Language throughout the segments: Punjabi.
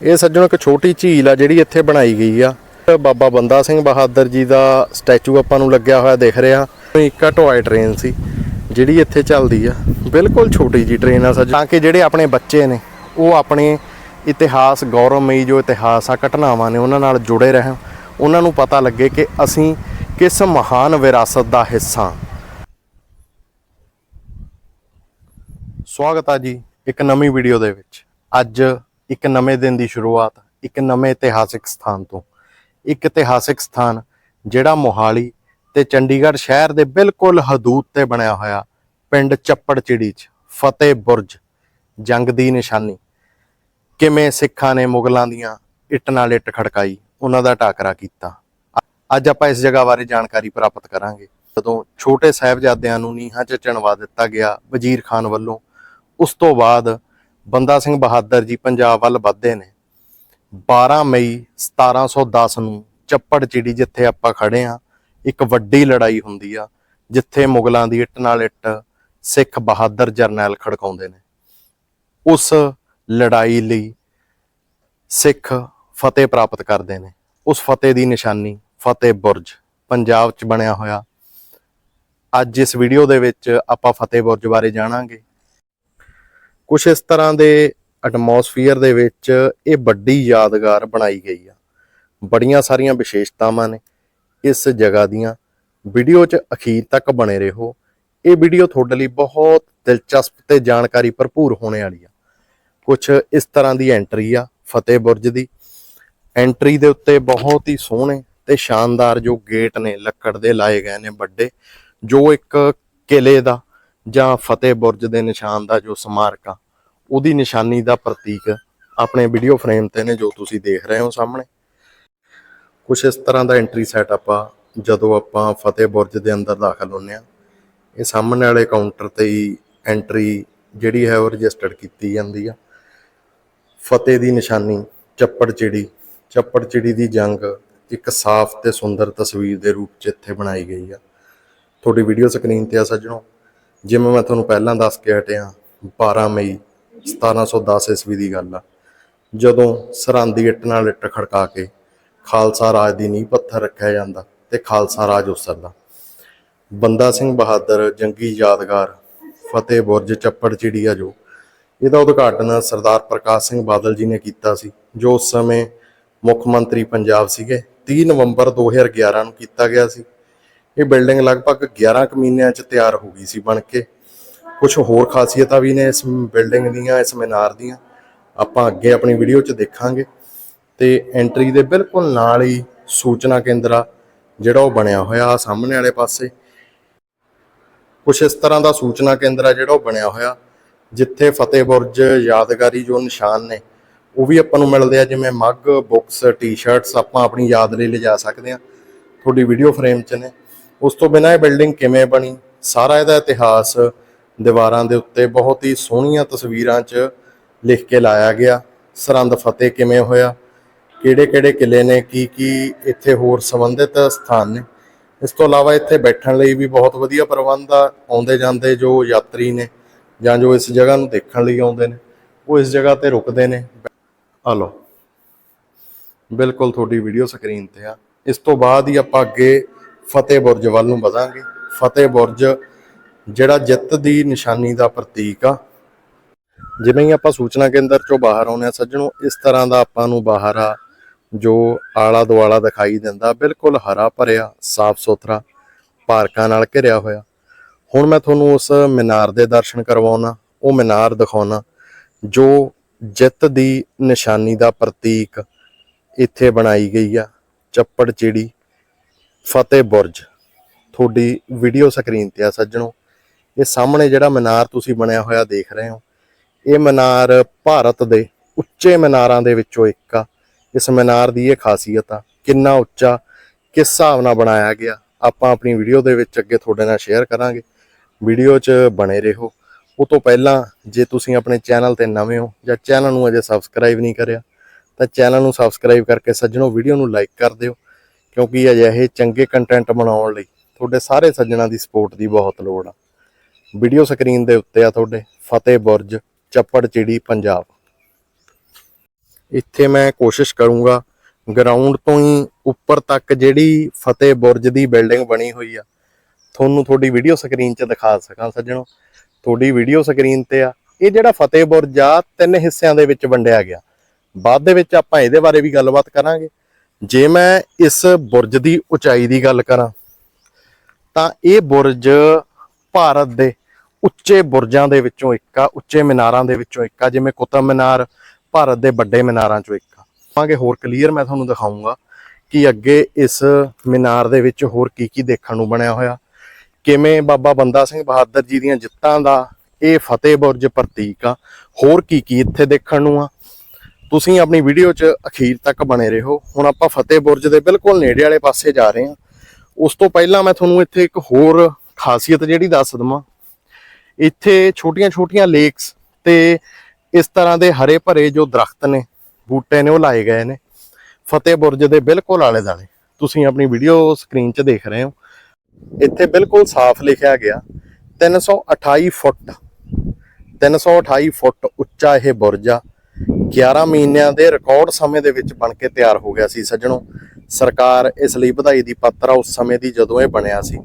ਇਹ ਸੱਜਣੋ ਇੱਕ ਛੋਟੀ ਝੀਲ ਆ ਜਿਹੜੀ ਇੱਥੇ ਬਣਾਈ ਗਈ ਆ। ਬਾਬਾ ਬੰਦਾ ਸਿੰਘ ਬਹਾਦਰ ਜੀ ਦਾ ਸਟੈਚੂ ਆਪਾਂ ਨੂੰ ਲੱਗਿਆ ਹੋਇਆ ਦਿਖ ਰਿਹਾ। ਇੱਕ ਆ ਟੋਏ ਟ੍ਰੇਨ ਸੀ, ਜਿਹੜੀ ਇੱਥੇ ਚੱਲਦੀ ਆ। ਬਿਲਕੁਲ ਛੋਟੀ ਜੀ ਟ੍ਰੇਨ ਆ ਸੱਜਣ। ਤਾਂ ਕਿ ਜਿਹੜੇ ਆਪਣੇ ਬੱਚੇ ਨੇ, ਉਹ ਆਪਣੇ ਇਤਿਹਾਸ, ਗੌਰਵਮਈ ਜੋ ਇਤਿਹਾਸ ਆ, ਘਟਨਾਵਾਂ ਨੇ ਉਹਨਾਂ ਨਾਲ ਜੁੜੇ ਰਹਿਣ। ਉਹਨਾਂ ਨੂੰ ਪਤਾ ਲੱਗੇ ਕਿ ਅਸੀਂ ਕਿਸ ਮਹਾਨ ਵਿਰਾਸਤ ਦਾ ਹਿੱਸਾ ਹਾਂ। ਸਵਾਗਤ ਆ ਜੀ ਇੱਕ ਨਵੀਂ ਵੀਡੀਓ ਦੇ ਵਿੱਚ। ਅੱਜ ਇੱਕ ਨਵੇਂ ਦਿਨ ਦੀ ਸ਼ੁਰੂਆਤ, ਇੱਕ ਨਵੇਂ ਇਤਿਹਾਸਿਕ ਸਥਾਨ ਤੋਂ। ਇੱਕ ਇਤਿਹਾਸਿਕ ਸਥਾਨ ਜਿਹੜਾ ਮੋਹਾਲੀ ਤੇ ਚੰਡੀਗੜ੍ਹ ਸ਼ਹਿਰ ਦੇ ਬਿਲਕੁਲ ਹਦੂਦ ਤੇ ਬਣਿਆ ਹੋਇਆ ਪਿੰਡ ਚੱਪੜ ਚਿੜੀ 'ਚ, ਫਤਿਹ ਬੁਰਜ, ਜੰਗ ਦੀ ਨਿਸ਼ਾਨੀ। ਕਿਵੇਂ ਸਿੱਖਾਂ ਨੇ ਮੁਗਲਾਂ ਦੀਆਂ ਇੱਟ ਨਾਲ ਇੱਟ ਖੜਕਾਈ, ਉਹਨਾਂ ਦਾ ਟਾਕਰਾ ਕੀਤਾ। ਅੱਜ ਆਪਾਂ ਇਸ ਜਗ੍ਹਾ ਬਾਰੇ ਜਾਣਕਾਰੀ ਪ੍ਰਾਪਤ ਕਰਾਂਗੇ। ਜਦੋਂ ਛੋਟੇ ਸਾਹਿਬਜ਼ਾਦਿਆਂ ਨੂੰ ਨੀਹਾਂ 'ਚ ਚਿਣਵਾ ਦਿੱਤਾ ਗਿਆ ਵਜ਼ੀਰ ਖਾਨ ਵੱਲੋਂ, ਉਸ ਤੋਂ ਬਾਅਦ ਬੰਦਾ ਸਿੰਘ ਬਹਾਦਰ ਜੀ ਪੰਜਾਬ ਵੱਲ ਵੱਧਦੇ ਨੇ। 12 ਮਈ 1710 ਨੂੰ ਚੱਪੜ ਚਿੜੀ ਜਿੱਥੇ ਆਪਾਂ ਖੜੇ ਆ, ਇੱਕ ਵੱਡੀ ਲੜਾਈ ਹੁੰਦੀ ਆ, ਜਿੱਥੇ ਮੁਗਲਾਂ ਦੀ ਇੱਟ ਨਾਲ ਇੱਟ ਸਿੱਖ ਬਹਾਦਰ ਜਰਨੈਲ ਖੜਕਾਉਂਦੇ ਨੇ। ਉਸ ਲੜਾਈ ਲਈ ਸਿੱਖ ਫਤਿਹ ਪ੍ਰਾਪਤ ਕਰਦੇ ਨੇ। ਉਸ ਫਤਿਹ ਦੀ ਨਿਸ਼ਾਨੀ ਫਤਿਹ ਬੁਰਜ, ਪੰਜਾਬ 'ਚ ਬਣਿਆ ਹੋਇਆ। ਅੱਜ ਇਸ ਵੀਡੀਓ ਦੇ ਵਿੱਚ ਆਪਾਂ ਫਤਿਹ ਬੁਰਜ ਬਾਰੇ ਜਾਣਾਂਗੇ। ਕੁਝ ਇਸ ਤਰ੍ਹਾਂ ਦੇ ਐਟਮੋਸਫੀਅਰ ਦੇ ਵਿੱਚ ਇਹ ਵੱਡੀ ਯਾਦਗਾਰ ਬਣਾਈ ਗਈ ਆ। ਬੜੀਆਂ ਸਾਰੀਆਂ ਵਿਸ਼ੇਸ਼ਤਾਵਾਂ ਨੇ ਇਸ ਜਗ੍ਹਾ ਦੀਆਂ। ਵੀਡੀਓ 'ਚ ਅਖੀਰ ਤੱਕ ਬਣੇ ਰਹੋ। ਇਹ ਵੀਡੀਓ ਤੁਹਾਡੇ ਲਈ ਬਹੁਤ ਦਿਲਚਸਪ ਤੇ ਜਾਣਕਾਰੀ ਭਰਪੂਰ ਹੋਣੇ ਵਾਲੀ ਆ। ਕੁਝ ਇਸ ਤਰ੍ਹਾਂ ਦੀ ਐਂਟਰੀ ਆ, ਫਤਿਹ ਬੁਰਜ ਦੀ। ਐਂਟਰੀ ਦੇ ਉੱਤੇ ਬਹੁਤ ਹੀ ਸੋਹਣੇ ਤੇ ਸ਼ਾਨਦਾਰ ਜੋ ਗੇਟ ਨੇ, ਲੱਕੜ ਦੇ ਲਾਏ ਗਏ ਨੇ ਵੱਡੇ, ਜੋ ਇੱਕ ਕਿਲੇ ਦਾ ਜਾਂ ਫਤਿਹ ਬੁਰਜ ਦੇ ਨਿਸ਼ਾਨ ਦਾ ਜੋ ਸਮਾਰਕ ਆ, ਉਹਦੀ ਨਿਸ਼ਾਨੀ ਦਾ ਪ੍ਰਤੀਕ ਆਪਣੇ ਵੀਡੀਓ ਫਰੇਮ ਤੇ ਨੇ ਜੋ ਤੁਸੀਂ ਦੇਖ ਰਹੇ ਹੋ ਸਾਹਮਣੇ। ਕੁਝ ਇਸ ਤਰ੍ਹਾਂ ਦਾ ਐਂਟਰੀ ਸੈਟ ਆਪਾਂ ਜਦੋਂ ਆਪਾਂ ਫਤਿਹ ਬੁਰਜ ਦੇ ਅੰਦਰ ਦਾਖਲ ਹੁੰਨੇ ਆ ਇਹ ਸਾਹਮਣੇ ਵਾਲੇ ਕਾਊਂਟਰ ਤੇ ਹੀ ਐਂਟਰੀ ਜਿਹੜੀ ਹੈ ਉਹ ਰਜਿਸਟਰਡ ਕੀਤੀ ਜਾਂਦੀ ਆ। ਫਤਿਹ ਦੀ ਨਿਸ਼ਾਨੀ, ਚੱਪੜ ਚਿੜੀ ਚੱਪੜ ਚਿੜੀ ਦੀ ਜੰਗ ਇੱਕ ਸਾਫ਼ ਤੇ ਸੁੰਦਰ ਤਸਵੀਰ ਦੇ ਰੂਪ 'ਚ ਇੱਥੇ ਬਣਾਈ ਗਈ ਆ। ਤੁਹਾਡੀ ਵੀਡੀਓ ਸਕਰੀਨ ਤੇ ਆ ਸੱਜਣੋ। ਜਿਵੇਂ ਮੈਂ ਤੁਹਾਨੂੰ ਪਹਿਲਾਂ ਦੱਸ ਕੇ ਹਟਿਆ 12 ਮਈ 1710 ਈਸਵੀ ਦੀ ਗੱਲ ਆ। ਜਦੋਂ ਸਰਹੰਦੀ ਇੱਟ ਨਾਲ ਇੱਟ ਖੜਕਾ ਕੇ ਖਾਲਸਾ ਰਾਜ ਦੀ ਨੀਂਹ ਪੱਥਰ ਰੱਖਿਆ ਜਾਂਦਾ ਤੇ ਖਾਲਸਾ ਰਾਜ ਉਸਰਦਾ। ਬੰਦਾ ਸਿੰਘ ਬਹਾਦਰ, ਜੰਗੀ ਯਾਦਗਾਰ, ਫਤਿਹ ਬੁਰਜ, ਚੱਪੜ ਚਿੜੀਆ ਜੋ, ਇਹਦਾ ਉਦਘਾਟਨ ਸਰਦਾਰ ਪ੍ਰਕਾਸ਼ ਸਿੰਘ ਬਾਦਲ ਜੀ ਨੇ ਕੀਤਾ ਸੀ, ਜੋ ਉਸ ਸਮੇਂ ਮੁੱਖ ਮੰਤਰੀ ਪੰਜਾਬ ਸੀਗੇ। 30 ਨਵੰਬਰ 2011 ਨੂੰ ਕੀਤਾ ਗਿਆ ਸੀ। ਇਹ ਬਿਲਡਿੰਗ ਲਗਭਗ 11 ਕੁ ਮਹੀਨਿਆਂ 'ਚ ਤਿਆਰ ਹੋ ਗਈ ਸੀ ਬਣ ਕੇ। ਕੁਝ ਹੋਰ ਖਾਸੀਅਤਾਂ ਵੀ ਨੇ ਇਸ ਬਿਲਡਿੰਗ ਦੀਆਂ, ਇਸ ਮੀਨਾਰ ਦੀਆਂ। ਆਪਾਂ ਅੱਗੇ ਆਪਣੀ ਵੀਡੀਓ 'ਚ ਦੇਖਾਂਗੇ। ਤੇ ਐਂਟਰੀ ਦੇ ਬਿਲਕੁਲ ਨਾਲ ਹੀ ਸੂਚਨਾ ਕੇਂਦਰ ਆ, ਜਿਹੜਾ ਉਹ ਬਣਿਆ ਹੋਇਆ ਆ ਸਾਹਮਣੇ ਵਾਲੇ ਪਾਸੇ। ਕੁਝ ਇਸ ਤਰ੍ਹਾਂ ਦਾ ਸੂਚਨਾ ਕੇਂਦਰ ਆ, ਜਿਹੜਾ ਉਹ ਬਣਿਆ ਹੋਇਆ। ਜਿੱਥੇ ਫਤਿਹ ਬੁਰਜ, ਯਾਦਗਾਰੀ ਜੋ ਨਿਸ਼ਾਨ ਨੇ, ਉਹ ਵੀ ਆਪਾਂ ਨੂੰ ਮਿਲਦੇ ਆ। ਜਿਵੇਂ ਮੱਗ, ਬੁੱਕਸ ਟੀ-ਸ਼ਰਟਸ ਆਪਾਂ ਆਪਣੀ ਯਾਦ ਲਈ ਲਿਜਾ ਸਕਦੇ ਆ। ਤੁਹਾਡੀ ਵੀਡੀਓ ਫਰੇਮ 'ਚ ਨੇ। ਉਸ ਤੋਂ ਬਿਨਾਂ ਇਹ ਬਿਲਡਿੰਗ ਕਿਵੇਂ ਬਣੀ? ਸਾਰਾ ਇਹਦਾ ਇਤਿਹਾਸ ਦੀਵਾਰਾਂ ਦੇ ਉੱਤੇ ਬਹੁਤ ਹੀ ਸੋਹਣੀਆਂ ਤਸਵੀਰਾਂ 'ਚ ਲਿਖ ਕੇ ਲਾਇਆ ਗਿਆ। ਸਰਹੰਦ ਫਤਿਹ ਕਿਵੇਂ ਹੋਇਆ? ਕਿਹੜੇ ਕਿਹੜੇ ਕਿਲੇ ਨੇ? ਕੀ ਕੀ ਇੱਥੇ ਹੋਰ ਸੰਬੰਧਿਤ ਸਥਾਨ ਨੇ? ਇਸ ਤੋਂ ਇਲਾਵਾ ਇੱਥੇ ਬੈਠਣ ਲਈ ਵੀ ਬਹੁਤ ਵਧੀਆ ਪ੍ਰਬੰਧ ਆ, ਆਉਂਦੇ ਜਾਂਦੇ ਜੋ ਯਾਤਰੀ ਨੇ ਜਾਂ ਜੋ ਇਸ ਜਗ੍ਹਾ ਨੂੰ ਦੇਖਣ ਲਈ ਆਉਂਦੇ ਨੇ, ਉਹ ਇਸ ਜਗ੍ਹਾ ਤੇ ਰੁਕਦੇ ਨੇ। ਆ ਲਓ। ਬਿਲਕੁਲ ਤੁਹਾਡੀ ਵੀਡੀਓ ਸਕਰੀਨ ਤੇ ਆ। ਇਸ ਤੋਂ ਬਾਅਦ ਹੀ ਆਪਾਂ ਅੱਗੇ ਫਤਿਹ ਬੁਰਜ ਵੱਲ ਨੂੰ ਵਧਾਂਗੇ। ਫਤਿਹ ਬੁਰਜ ਜਿਹੜਾ ਜਿੱਤ ਦੀ ਨਿਸ਼ਾਨੀ ਦਾ ਪ੍ਰਤੀਕ ਆ। ਜਿਵੇਂ ਹੀ ਆਪਾਂ ਸੂਚਨਾ ਕੇਂਦਰ ਚੋਂ ਬਾਹਰ ਆਉਂਦੇ ਆ ਸੱਜਣੋ, ਇਸ ਤਰ੍ਹਾਂ ਦਾ ਆਪਾਂ ਨੂੰ ਬਾਹਰ ਆ ਜੋ ਆਲਾ ਦੁਆਲਾ ਦਿਖਾਈ ਦਿੰਦਾ, ਬਿਲਕੁਲ ਹਰਾ ਭਰਿਆ, ਸਾਫ਼ ਸੁਥਰਾ, ਪਾਰਕਾਂ ਨਾਲ ਘਿਰਿਆ ਹੋਇਆ। ਹੁਣ ਮੈਂ ਤੁਹਾਨੂੰ ਉਸ ਮੀਨਾਰ ਦੇ ਦਰਸ਼ਨ ਕਰਵਾਉਣਾ, ਉਹ ਮੀਨਾਰ ਦਿਖਾਉਣਾ, ਜੋ ਜਿੱਤ ਦੀ ਨਿਸ਼ਾਨੀ ਦਾ ਪ੍ਰਤੀਕ ਇੱਥੇ ਬਣਾਈ ਗਈ ਆ, ਚੱਪੜ ਚਿੜੀ। ਫਤਿਹ ਬੁਰਜ। ਤੁਹਾਡੀ ਵੀਡੀਓ ਸਕਰੀਨ ਤੇ ਆ ਸੱਜਣੋ। ਇਹ ਸਾਹਮਣੇ ਜਿਹੜਾ ਮੀਨਾਰ ਤੁਸੀਂ ਬਣਿਆ ਹੋਇਆ ਦੇਖ ਰਹੇ ਹੋ, ਇਹ ਮੀਨਾਰ ਭਾਰਤ ਦੇ ਉੱਚੇ ਮੀਨਾਰਾਂ ਦੇ ਵਿੱਚੋਂ ਇੱਕ ਆ। ਇਸ ਮੀਨਾਰ ਦੀ ਇਹ ਖਾਸੀਅਤ ਆ, ਕਿੰਨਾ ਉੱਚਾ, ਕਿਸ ਹਿਸਾਬ ਨਾਲ ਬਣਾਇਆ ਗਿਆ। ਆਪਾਂ ਆਪਣੀ ਵੀਡੀਓ ਦੇ ਵਿੱਚ ਅੱਗੇ ਤੁਹਾਡੇ ਨਾਲ ਸ਼ੇਅਰ ਕਰਾਂਗੇ। ਵੀਡੀਓ 'ਚ ਬਣੇ ਰਹੋ। ਉਹ ਤੋਂ ਪਹਿਲਾਂ ਜੇ ਤੁਸੀਂ ਆਪਣੇ ਚੈਨਲ ਤੇ ਨਵੇਂ ਹੋ ਜਾਂ ਚੈਨਲ ਨੂੰ ਅਜੇ ਸਬਸਕ੍ਰਾਈਬ ਨਹੀਂ ਕਰਿਆ, ਤਾਂ ਚੈਨਲ ਨੂੰ ਸਬਸਕ੍ਰਾਈਬ ਕਰਕੇ ਸੱਜਣੋ ਵੀਡੀਓ ਨੂੰ ਲਾਈਕ ਕਰ ਦਿਓ। ਕਿਉਂਕਿ ਅਜਿਹੇ ਚੰਗੇ ਕੰਟੈਂਟ ਬਣਾਉਣ ਲਈ ਤੁਹਾਡੇ ਸਾਰੇ ਸੱਜਣਾਂ ਦੀ ਸਪੋਰਟ ਦੀ ਬਹੁਤ ਲੋੜ ਆ। ਵੀਡੀਓ ਸਕਰੀਨ ਦੇ ਉੱਤੇ ਆ ਤੁਹਾਡੇ, ਫਤਿਹ ਬੁਰਜ, ਚੱਪੜ ਚਿੜੀ, ਪੰਜਾਬ। ਇੱਥੇ ਮੈਂ ਕੋਸ਼ਿਸ਼ ਕਰੂੰਗਾ ਗਰਾਊਂਡ ਤੋਂ ਹੀ ਉੱਪਰ ਤੱਕ ਜਿਹੜੀ ਫਤਿਹ ਬੁਰਜ ਦੀ ਬਿਲਡਿੰਗ ਬਣੀ ਹੋਈ ਆ, ਤੁਹਾਨੂੰ ਤੁਹਾਡੀ ਵੀਡੀਓ ਸਕਰੀਨ 'ਚ ਦਿਖਾ ਸਕਾਂ ਸੱਜਣੋ। ਤੁਹਾਡੀ ਵੀਡੀਓ ਸਕਰੀਨ ਤੇ ਆ, ਇਹ ਜਿਹੜਾ ਫਤਿਹ ਬੁਰਜ ਆ, ਤਿੰਨ ਹਿੱਸਿਆਂ ਦੇ ਵਿੱਚ ਵੰਡਿਆ ਗਿਆ। ਬਾਅਦ ਦੇ ਵਿੱਚ ਆਪਾਂ ਇਹਦੇ ਬਾਰੇ ਵੀ ਗੱਲਬਾਤ ਕਰਾਂਗੇ। ਜੇ ਮੈਂ ਇਸ ਬੁਰਜ ਦੀ ਉਚਾਈ ਦੀ ਗੱਲ ਕਰਾਂ, ਤਾਂ ਇਹ ਬੁਰਜ ਭਾਰਤ ਦੇ ਉੱਚੇ ਬੁਰਜਾਂ ਦੇ ਵਿੱਚੋਂ ਇੱਕ ਆ, ਉੱਚੇ ਮੀਨਾਰਾਂ ਦੇ ਵਿੱਚੋਂ ਇੱਕ ਆ, ਜਿਵੇਂ ਕੁਤਬ ਮੀਨਾਰ ਭਾਰਤ ਦੇ ਵੱਡੇ ਮੀਨਾਰਾਂ ਚੋਂ ਇੱਕ ਆ। ਆਵਾਂਗੇ ਹੋਰ ਕਲੀਅਰ ਮੈਂ ਤੁਹਾਨੂੰ ਦਿਖਾਉਂਗਾ ਕਿ ਅੱਗੇ ਇਸ ਮੀਨਾਰ ਦੇ ਵਿੱਚ ਹੋਰ ਕੀ ਕੀ ਦੇਖਣ ਨੂੰ ਬਣਿਆ ਹੋਇਆ। ਕਿਵੇਂ ਬਾਬਾ ਬੰਦਾ ਸਿੰਘ ਬਹਾਦਰ ਜੀ ਦੀਆਂ ਜਿੱਤਾਂ ਦਾ ਇਹ ਫਤਿਹ ਬੁਰਜ ਪ੍ਰਤੀਕ ਆ, ਹੋਰ ਕੀ ਕੀ ਇੱਥੇ ਦੇਖਣ ਨੂੰ ਆ। ਤੁਸੀਂ ਆਪਣੀ ਵੀਡੀਓ 'ਚ ਅਖੀਰ ਤੱਕ ਬਣੇ ਰਹੋ। ਹੁਣ ਆਪਾਂ ਫਤਿਹ ਬੁਰਜ ਦੇ ਬਿਲਕੁਲ ਨੇੜੇ ਵਾਲੇ ਪਾਸੇ ਜਾ ਰਹੇ ਹਾਂ। ਉਸ ਤੋਂ ਪਹਿਲਾਂ ਮੈਂ ਤੁਹਾਨੂੰ ਇੱਥੇ ਇੱਕ ਹੋਰ ਖਾਸੀਅਤ ਜਿਹੜੀ ਦੱਸ ਦਵਾਂ। ਇੱਥੇ ਛੋਟੀਆਂ-ਛੋਟੀਆਂ ਲੇਕਸ ਤੇ ਇਸ ਤਰ੍ਹਾਂ ਦੇ ਹਰੇ ਭਰੇ ਜੋ ਦਰਖਤ ਨੇ, ਬੂਟੇ ਨੇ, ਉਹ ਲਾਏ ਗਏ ਨੇ। ਫਤਿਹ ਬੁਰਜ ਦੇ ਬਿਲਕੁਲ ਆਲੇ ਦਾਲੇ ਤੁਸੀਂ ਆਪਣੀ ਵੀਡੀਓ ਸਕਰੀਨ 'ਚ ਦੇਖ ਰਹੇ ਹੋ। ਇੱਥੇ ਬਿਲਕੁਲ ਸਾਫ਼ ਲਿਖਿਆ ਗਿਆ 328 ਫੁੱਟ। 328 ਫੁੱਟ ਉੱਚਾ ਇਹ ਬੁਰਜ ਆ। 11 ਮਹੀਨਿਆਂ ਦੇ ਰਿਕਾਰਡ ਸਮੇਂ ਦੇ ਵਿੱਚ ਬਣ ਕੇ ਤਿਆਰ ਹੋ ਗਿਆ ਸੀ ਸੱਜਣੋ। ਸਰਕਾਰ ਇਸ ਲਈ ਵਧਾਈ ਦੀ ਪਾਤਰ ਆ, ਉਸ ਸਮੇਂ ਦੀ ਜਦੋਂ ਇਹ ਬਣਿਆ ਸੀ।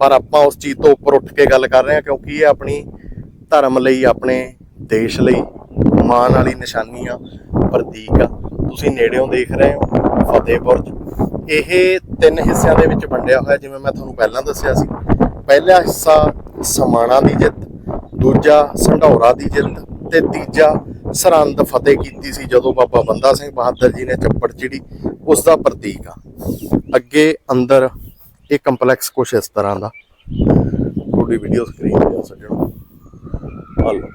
ਪਰ ਆਪਾਂ ਉਸ ਚੀਜ਼ ਤੋਂ ਉੱਪਰ ਉੱਠ ਕੇ ਗੱਲ ਕਰ ਰਹੇ ਹਾਂ ਕਿਉਂਕਿ ਇਹ ਆਪਣੀ ਧਰਮ ਲਈ, ਆਪਣੇ ਦੇਸ਼ ਲਈ ਮਾਣ ਵਾਲੀ ਨਿਸ਼ਾਨੀ ਆ, ਪ੍ਰਤੀਕ ਆ। ਤੁਸੀਂ ਨੇੜਿਓਂ ਦੇਖ ਰਹੇ ਹੋ ਫਤਿਹ ਬੁਰਜ ਇਹ ਤਿੰਨ ਹਿੱਸਿਆਂ ਦੇ ਵਿੱਚ ਵੰਡਿਆ ਹੋਇਆ, ਜਿਵੇਂ ਮੈਂ ਤੁਹਾਨੂੰ ਪਹਿਲਾਂ ਦੱਸਿਆ ਸੀ। ਪਹਿਲਾ ਹਿੱਸਾ ਸਮਾਣਾ ਦੀ ਜਿੱਤ, ਦੂਜਾ ਸੰਢੌਰਾ ਦੀ ਜਿੱਤ ਤੇ ਤੀਜਾ ਸਰਹੰਦ ਫਤਿਹ ਕੀਤੀ ਸੀ ਜਦੋਂ ਬਾਬਾ ਬੰਦਾ ਸਿੰਘ ਬਹਾਦਰ ਜੀ ਨੇ ਚੱਪੜ ਚਿੜੀ ਉਸ ਦਾ ਪ੍ਰਤੀਕ ਆ। ਅੱਗੇ ਅੰਦਰ ਇਹ ਕੰਪਲੈਕਸ ਕੁਛ ਇਸ ਤਰ੍ਹਾਂ ਦਾ। ਤੁਹਾਡੀ ਵੀਡੀਓ ਸਕਰੀਨ ਤੇ ਆ ਸੱਜਣੋ। ਆ ਲਓ।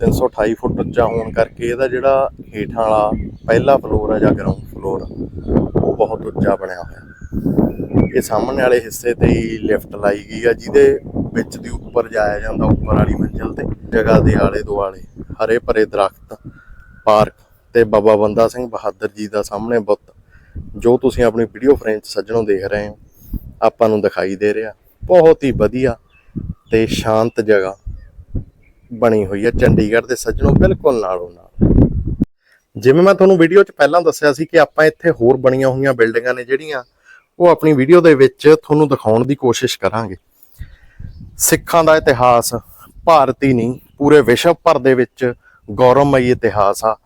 328 ਫੁੱਟ ਉੱਚਾ ਹੋਣ ਕਰਕੇ ਇਹਦਾ ਜਿਹੜਾ ਹੇਠਾਂ ਵਾਲਾ ਪਹਿਲਾ ਫਲੋਰ ਆ ਜਾਂ ਗਰਾਊਂਡ ਫਲੋਰ ਉਹ ਬਹੁਤ ਉੱਚਾ ਬਣਿਆ ਹੋਇਆ। ਇਹ ਸਾਹਮਣੇ ਵਾਲੇ ਹਿੱਸੇ ਤੇ ਹੀ ਲਿਫਟ ਲਾਈ ਗਈ ਆ, ਜਿਹਦੇ ਵਿੱਚ ਦੀ ਉੱਪਰ ਜਾਇਆ ਜਾਂਦਾ ਉੱਪਰ ਵਾਲੀ ਮੰਜ਼ਿਲ ਤੇ। ਜਗ੍ਹਾ ਦੇ ਆਲੇ ਦੁਆਲੇ ਹਰੇ ਭਰੇ ਦਰਖਤ, ਪਾਰਕ ਤੇ ਬਾਬਾ ਬੰਦਾ ਸਿੰਘ ਬਹਾਦਰ ਜੀ ਦਾ ਸਾਹਮਣੇ ਬੁੱਤ, ਜੋ ਤੁਸੀਂ ਆਪਣੀ ਵੀਡੀਓ ਫਰੇਮ 'ਚ ਸੱਜਣੋਂ ਦੇਖ ਰਹੇ ਹੋ, ਆਪਾਂ ਨੂੰ ਦਿਖਾਈ ਦੇ ਰਿਹਾ। ਬਹੁਤ ਹੀ ਵਧੀਆ ਤੇ ਸ਼ਾਂਤ ਜਗ੍ਹਾ ਬਣੀ ਹੋਈ ਹੈ ਚੰਡੀਗੜ੍ਹ ਦੇ ਸੱਜਣੋਂ, ਬਿਲਕੁਲ ਨਾਲੋਂ ਨਾਲ। ਜਿਵੇਂ ਮੈਂ ਤੁਹਾਨੂੰ ਵੀਡੀਓ 'ਚ ਪਹਿਲਾਂ ਦੱਸਿਆ ਸੀ ਕਿ ਆਪਾਂ ਇੱਥੇ ਹੋਰ ਬਣੀਆਂ ਹੋਈਆਂ ਬਿਲਡਿੰਗਾਂ ਨੇ ਜਿਹੜੀਆਂ ਉਹ ਆਪਣੀ ਵੀਡੀਓ ਦੇ ਵਿੱਚ ਤੁਹਾਨੂੰ ਦਿਖਾਉਣ ਦੀ ਕੋਸ਼ਿਸ਼ ਕਰਾਂਗੇ। ਸਿੱਖਾਂ ਦਾ ਇਤਿਹਾਸ ਭਾਰਤ ਹੀ ਨਹੀਂ, ਪੂਰੇ ਵਿਸ਼ਵ ਭਰ ਦੇ ਵਿੱਚ ਗੌਰਵਮਈ ਇਤਿਹਾਸ ਆ।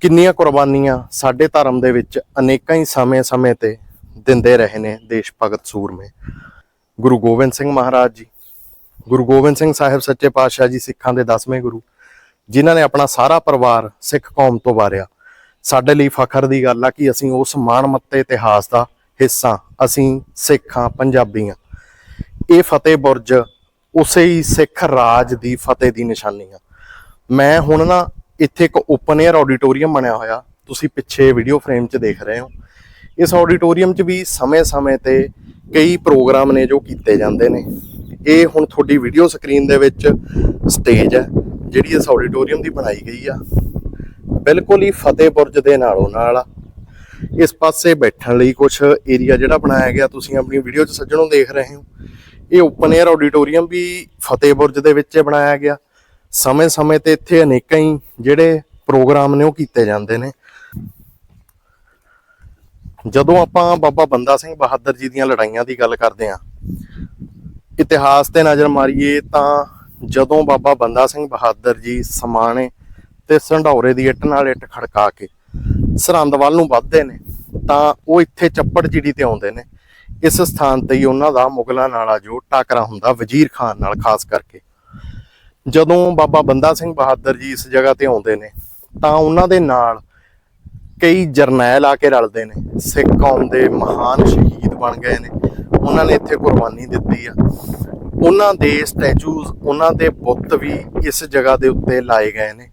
ਕਿੰਨੀਆਂ ਕੁਰਬਾਨੀਆਂ ਸਾਡੇ ਧਰਮ ਦੇ ਵਿੱਚ ਅਨੇਕਾਂ ਹੀ ਸਮੇਂ-ਸਮੇਂ ਤੇ ਦਿੰਦੇ ਰਹੇ ਨੇ ਦੇਸ਼ ਭਗਤ ਸੂਰਮੇ ਗੁਰੂ ਗੋਬਿੰਦ ਸਿੰਘ ਮਹਾਰਾਜ ਜੀ, ਗੁਰੂ ਗੋਬਿੰਦ ਸਿੰਘ ਸਾਹਿਬ ਸੱਚੇ ਪਾਤਸ਼ਾਹ ਜੀ, ਸਿੱਖਾਂ ਦੇ 10ਵੇਂ ਗੁਰੂ, ਜਿਨ੍ਹਾਂ ਨੇ ਆਪਣਾ ਸਾਰਾ ਪਰਿਵਾਰ ਸਿੱਖ ਕੌਮ ਤੋਂ ਵਾਰਿਆ। ਸਾਡੇ ਲਈ ਫਖਰ ਦੀ ਗੱਲ ਆ ਕਿ ਅਸੀਂ ਉਸ ਮਾਣ ਮੱਤੇ ਇਤਿਹਾਸ ਦਾ ਹਿੱਸਾ, ਅਸੀਂ ਸਿੱਖਾਂ, ਪੰਜਾਬੀਆਂ। ਇਹ ਫਤਿਹ ਬੁਰਜ ਉਸੇ ਹੀ ਸਿੱਖ ਰਾਜ ਦੀ ਫਤਿਹ ਦੀ ਨਿਸ਼ਾਨੀ ਆ। ਮੈਂ ਹੁਣ ਨਾ ਇੱਥੇ ਇੱਕ ਓਪਨ 에ਅਰ ਆਡੀਟੋਰੀਅਮ ਬਣਿਆ ਹੋਇਆ। ਤੁਸੀਂ ਪਿੱਛੇ ਵੀਡੀਓ ਫਰੇਮ 'ਚ ਦੇਖ ਰਹੇ ਹੋ। ਇਸ ਆਡੀਟੋਰੀਅਮ 'ਚ ਵੀ ਸਮੇਂ-ਸਮੇਂ ਤੇ ਕਈ ਪ੍ਰੋਗਰਾਮ ਨੇ ਜੋ ਕੀਤੇ ਜਾਂਦੇ ਨੇ। ਇਹ ਹੁਣ ਤੁਹਾਡੀ ਵੀਡੀਓ ਸਕਰੀਨ ਦੇ ਵਿੱਚ ਸਟੇਜ ਹੈ, ਜਿਹੜੀ ਇਸ ਆਡੀਟੋਰੀਅਮ ਦੀ ਬਣਾਈ ਗਈ ਆ। ਬਿਲਕੁਲ ਹੀ ਫਤਿਹ ਬੁਰਜ ਦੇ ਨਾਲੋਂ ਨਾਲ ਆ। ਇਸ ਪਾਸੇ ਬੈਠਣ ਲਈ ਕੁਝ ਏਰੀਆ ਜਿਹੜਾ ਬਣਾਇਆ ਗਿਆ, ਤੁਸੀਂ ਆਪਣੀ ਵੀਡੀਓ 'ਚ ਸੱਜਣੋਂ ਦੇਖ ਰਹੇ ਹੋ। ਇਹ ਓਪਨ 에ਅਰ ਆਡੀਟੋਰੀਅਮ ਵੀ ਫਤਿਹ ਬੁਰਜ ਦੇ ਵਿੱਚ ਬਣਾਇਆ ਗਿਆ। ਸਮੇਂ-ਸਮੇਂ ਤੇ ਇੱਥੇ ਅਨੇਕਾਂ ਹੀ ਜਿਹੜੇ ਪ੍ਰੋਗਰਾਮ ਨੇ ਉਹ ਕੀਤੇ ਜਾਂਦੇ ਨੇ। ਜਦੋਂ ਆਪਾਂ ਬਾਬਾ ਬੰਦਾ ਸਿੰਘ ਬਹਾਦਰ ਜੀ ਦੀਆਂ ਲੜਾਈਆਂ ਦੀ ਗੱਲ ਕਰਦੇ ਹਾਂ, ਇਤਿਹਾਸ ਤੇ ਨਜ਼ਰ ਮਾਰੀਏ ਤਾਂ ਜਦੋਂ ਬਾਬਾ ਬੰਦਾ ਸਿੰਘ ਬਹਾਦਰ ਜੀ ਸਮਾਣੇ ਤੇ ਸੰਢੌਰੇ ਦੀ ਇੱਟ ਨਾਲ ਇੱਟ ਖੜਕਾ ਕੇ ਸਰਹੰਦ ਵੱਲ ਨੂੰ ਵੱਧਦੇ ਨੇ ਤਾਂ ਉਹ ਇੱਥੇ ਚੱਪੜ ਚਿੜੀ ਤੇ ਆਉਂਦੇ ਨੇ। ਇਸ ਸਥਾਨ ਤੇ ਹੀ ਉਹਨਾਂ ਦਾ ਮੁਗਲਾਂ ਨਾਲ ਜੋ ਟਾਕਰਾ ਹੁੰਦਾ ਵਜ਼ੀਰ ਖਾਨ ਨਾਲ ਖਾਸ ਕਰਕੇ। ਜਦੋਂ ਬਾਬਾ ਬੰਦਾ ਸਿੰਘ ਬਹਾਦਰ ਜੀ ਇਸ ਜਗ੍ਹਾ ਤੇ ਆਉਂਦੇ ਨੇ, ਤਾਂ ਉਹਨਾਂ ਦੇ ਨਾਲ ਕਈ ਜਰਨੈਲ ਆ ਕੇ ਰਲਦੇ ਨੇ। ਸਿੱਖ ਕੌਮ ਦੇ ਮਹਾਨ ਸ਼ਹੀਦ ਬਣ ਗਏ ਨੇ। ਉਹਨਾਂ ਨੇ ਇੱਥੇ ਕੁਰਬਾਨੀ ਦਿੱਤੀ ਆ। ਉਹਨਾਂ ਦੇ ਸਟੈਚੂਜ਼ ਉਹਨਾਂ ਦੇ ਬੁੱਤ ਵੀ ਇਸ ਜਗ੍ਹਾ ਦੇ ਉੱਤੇ ਲਾਏ ਗਏ ਨੇ।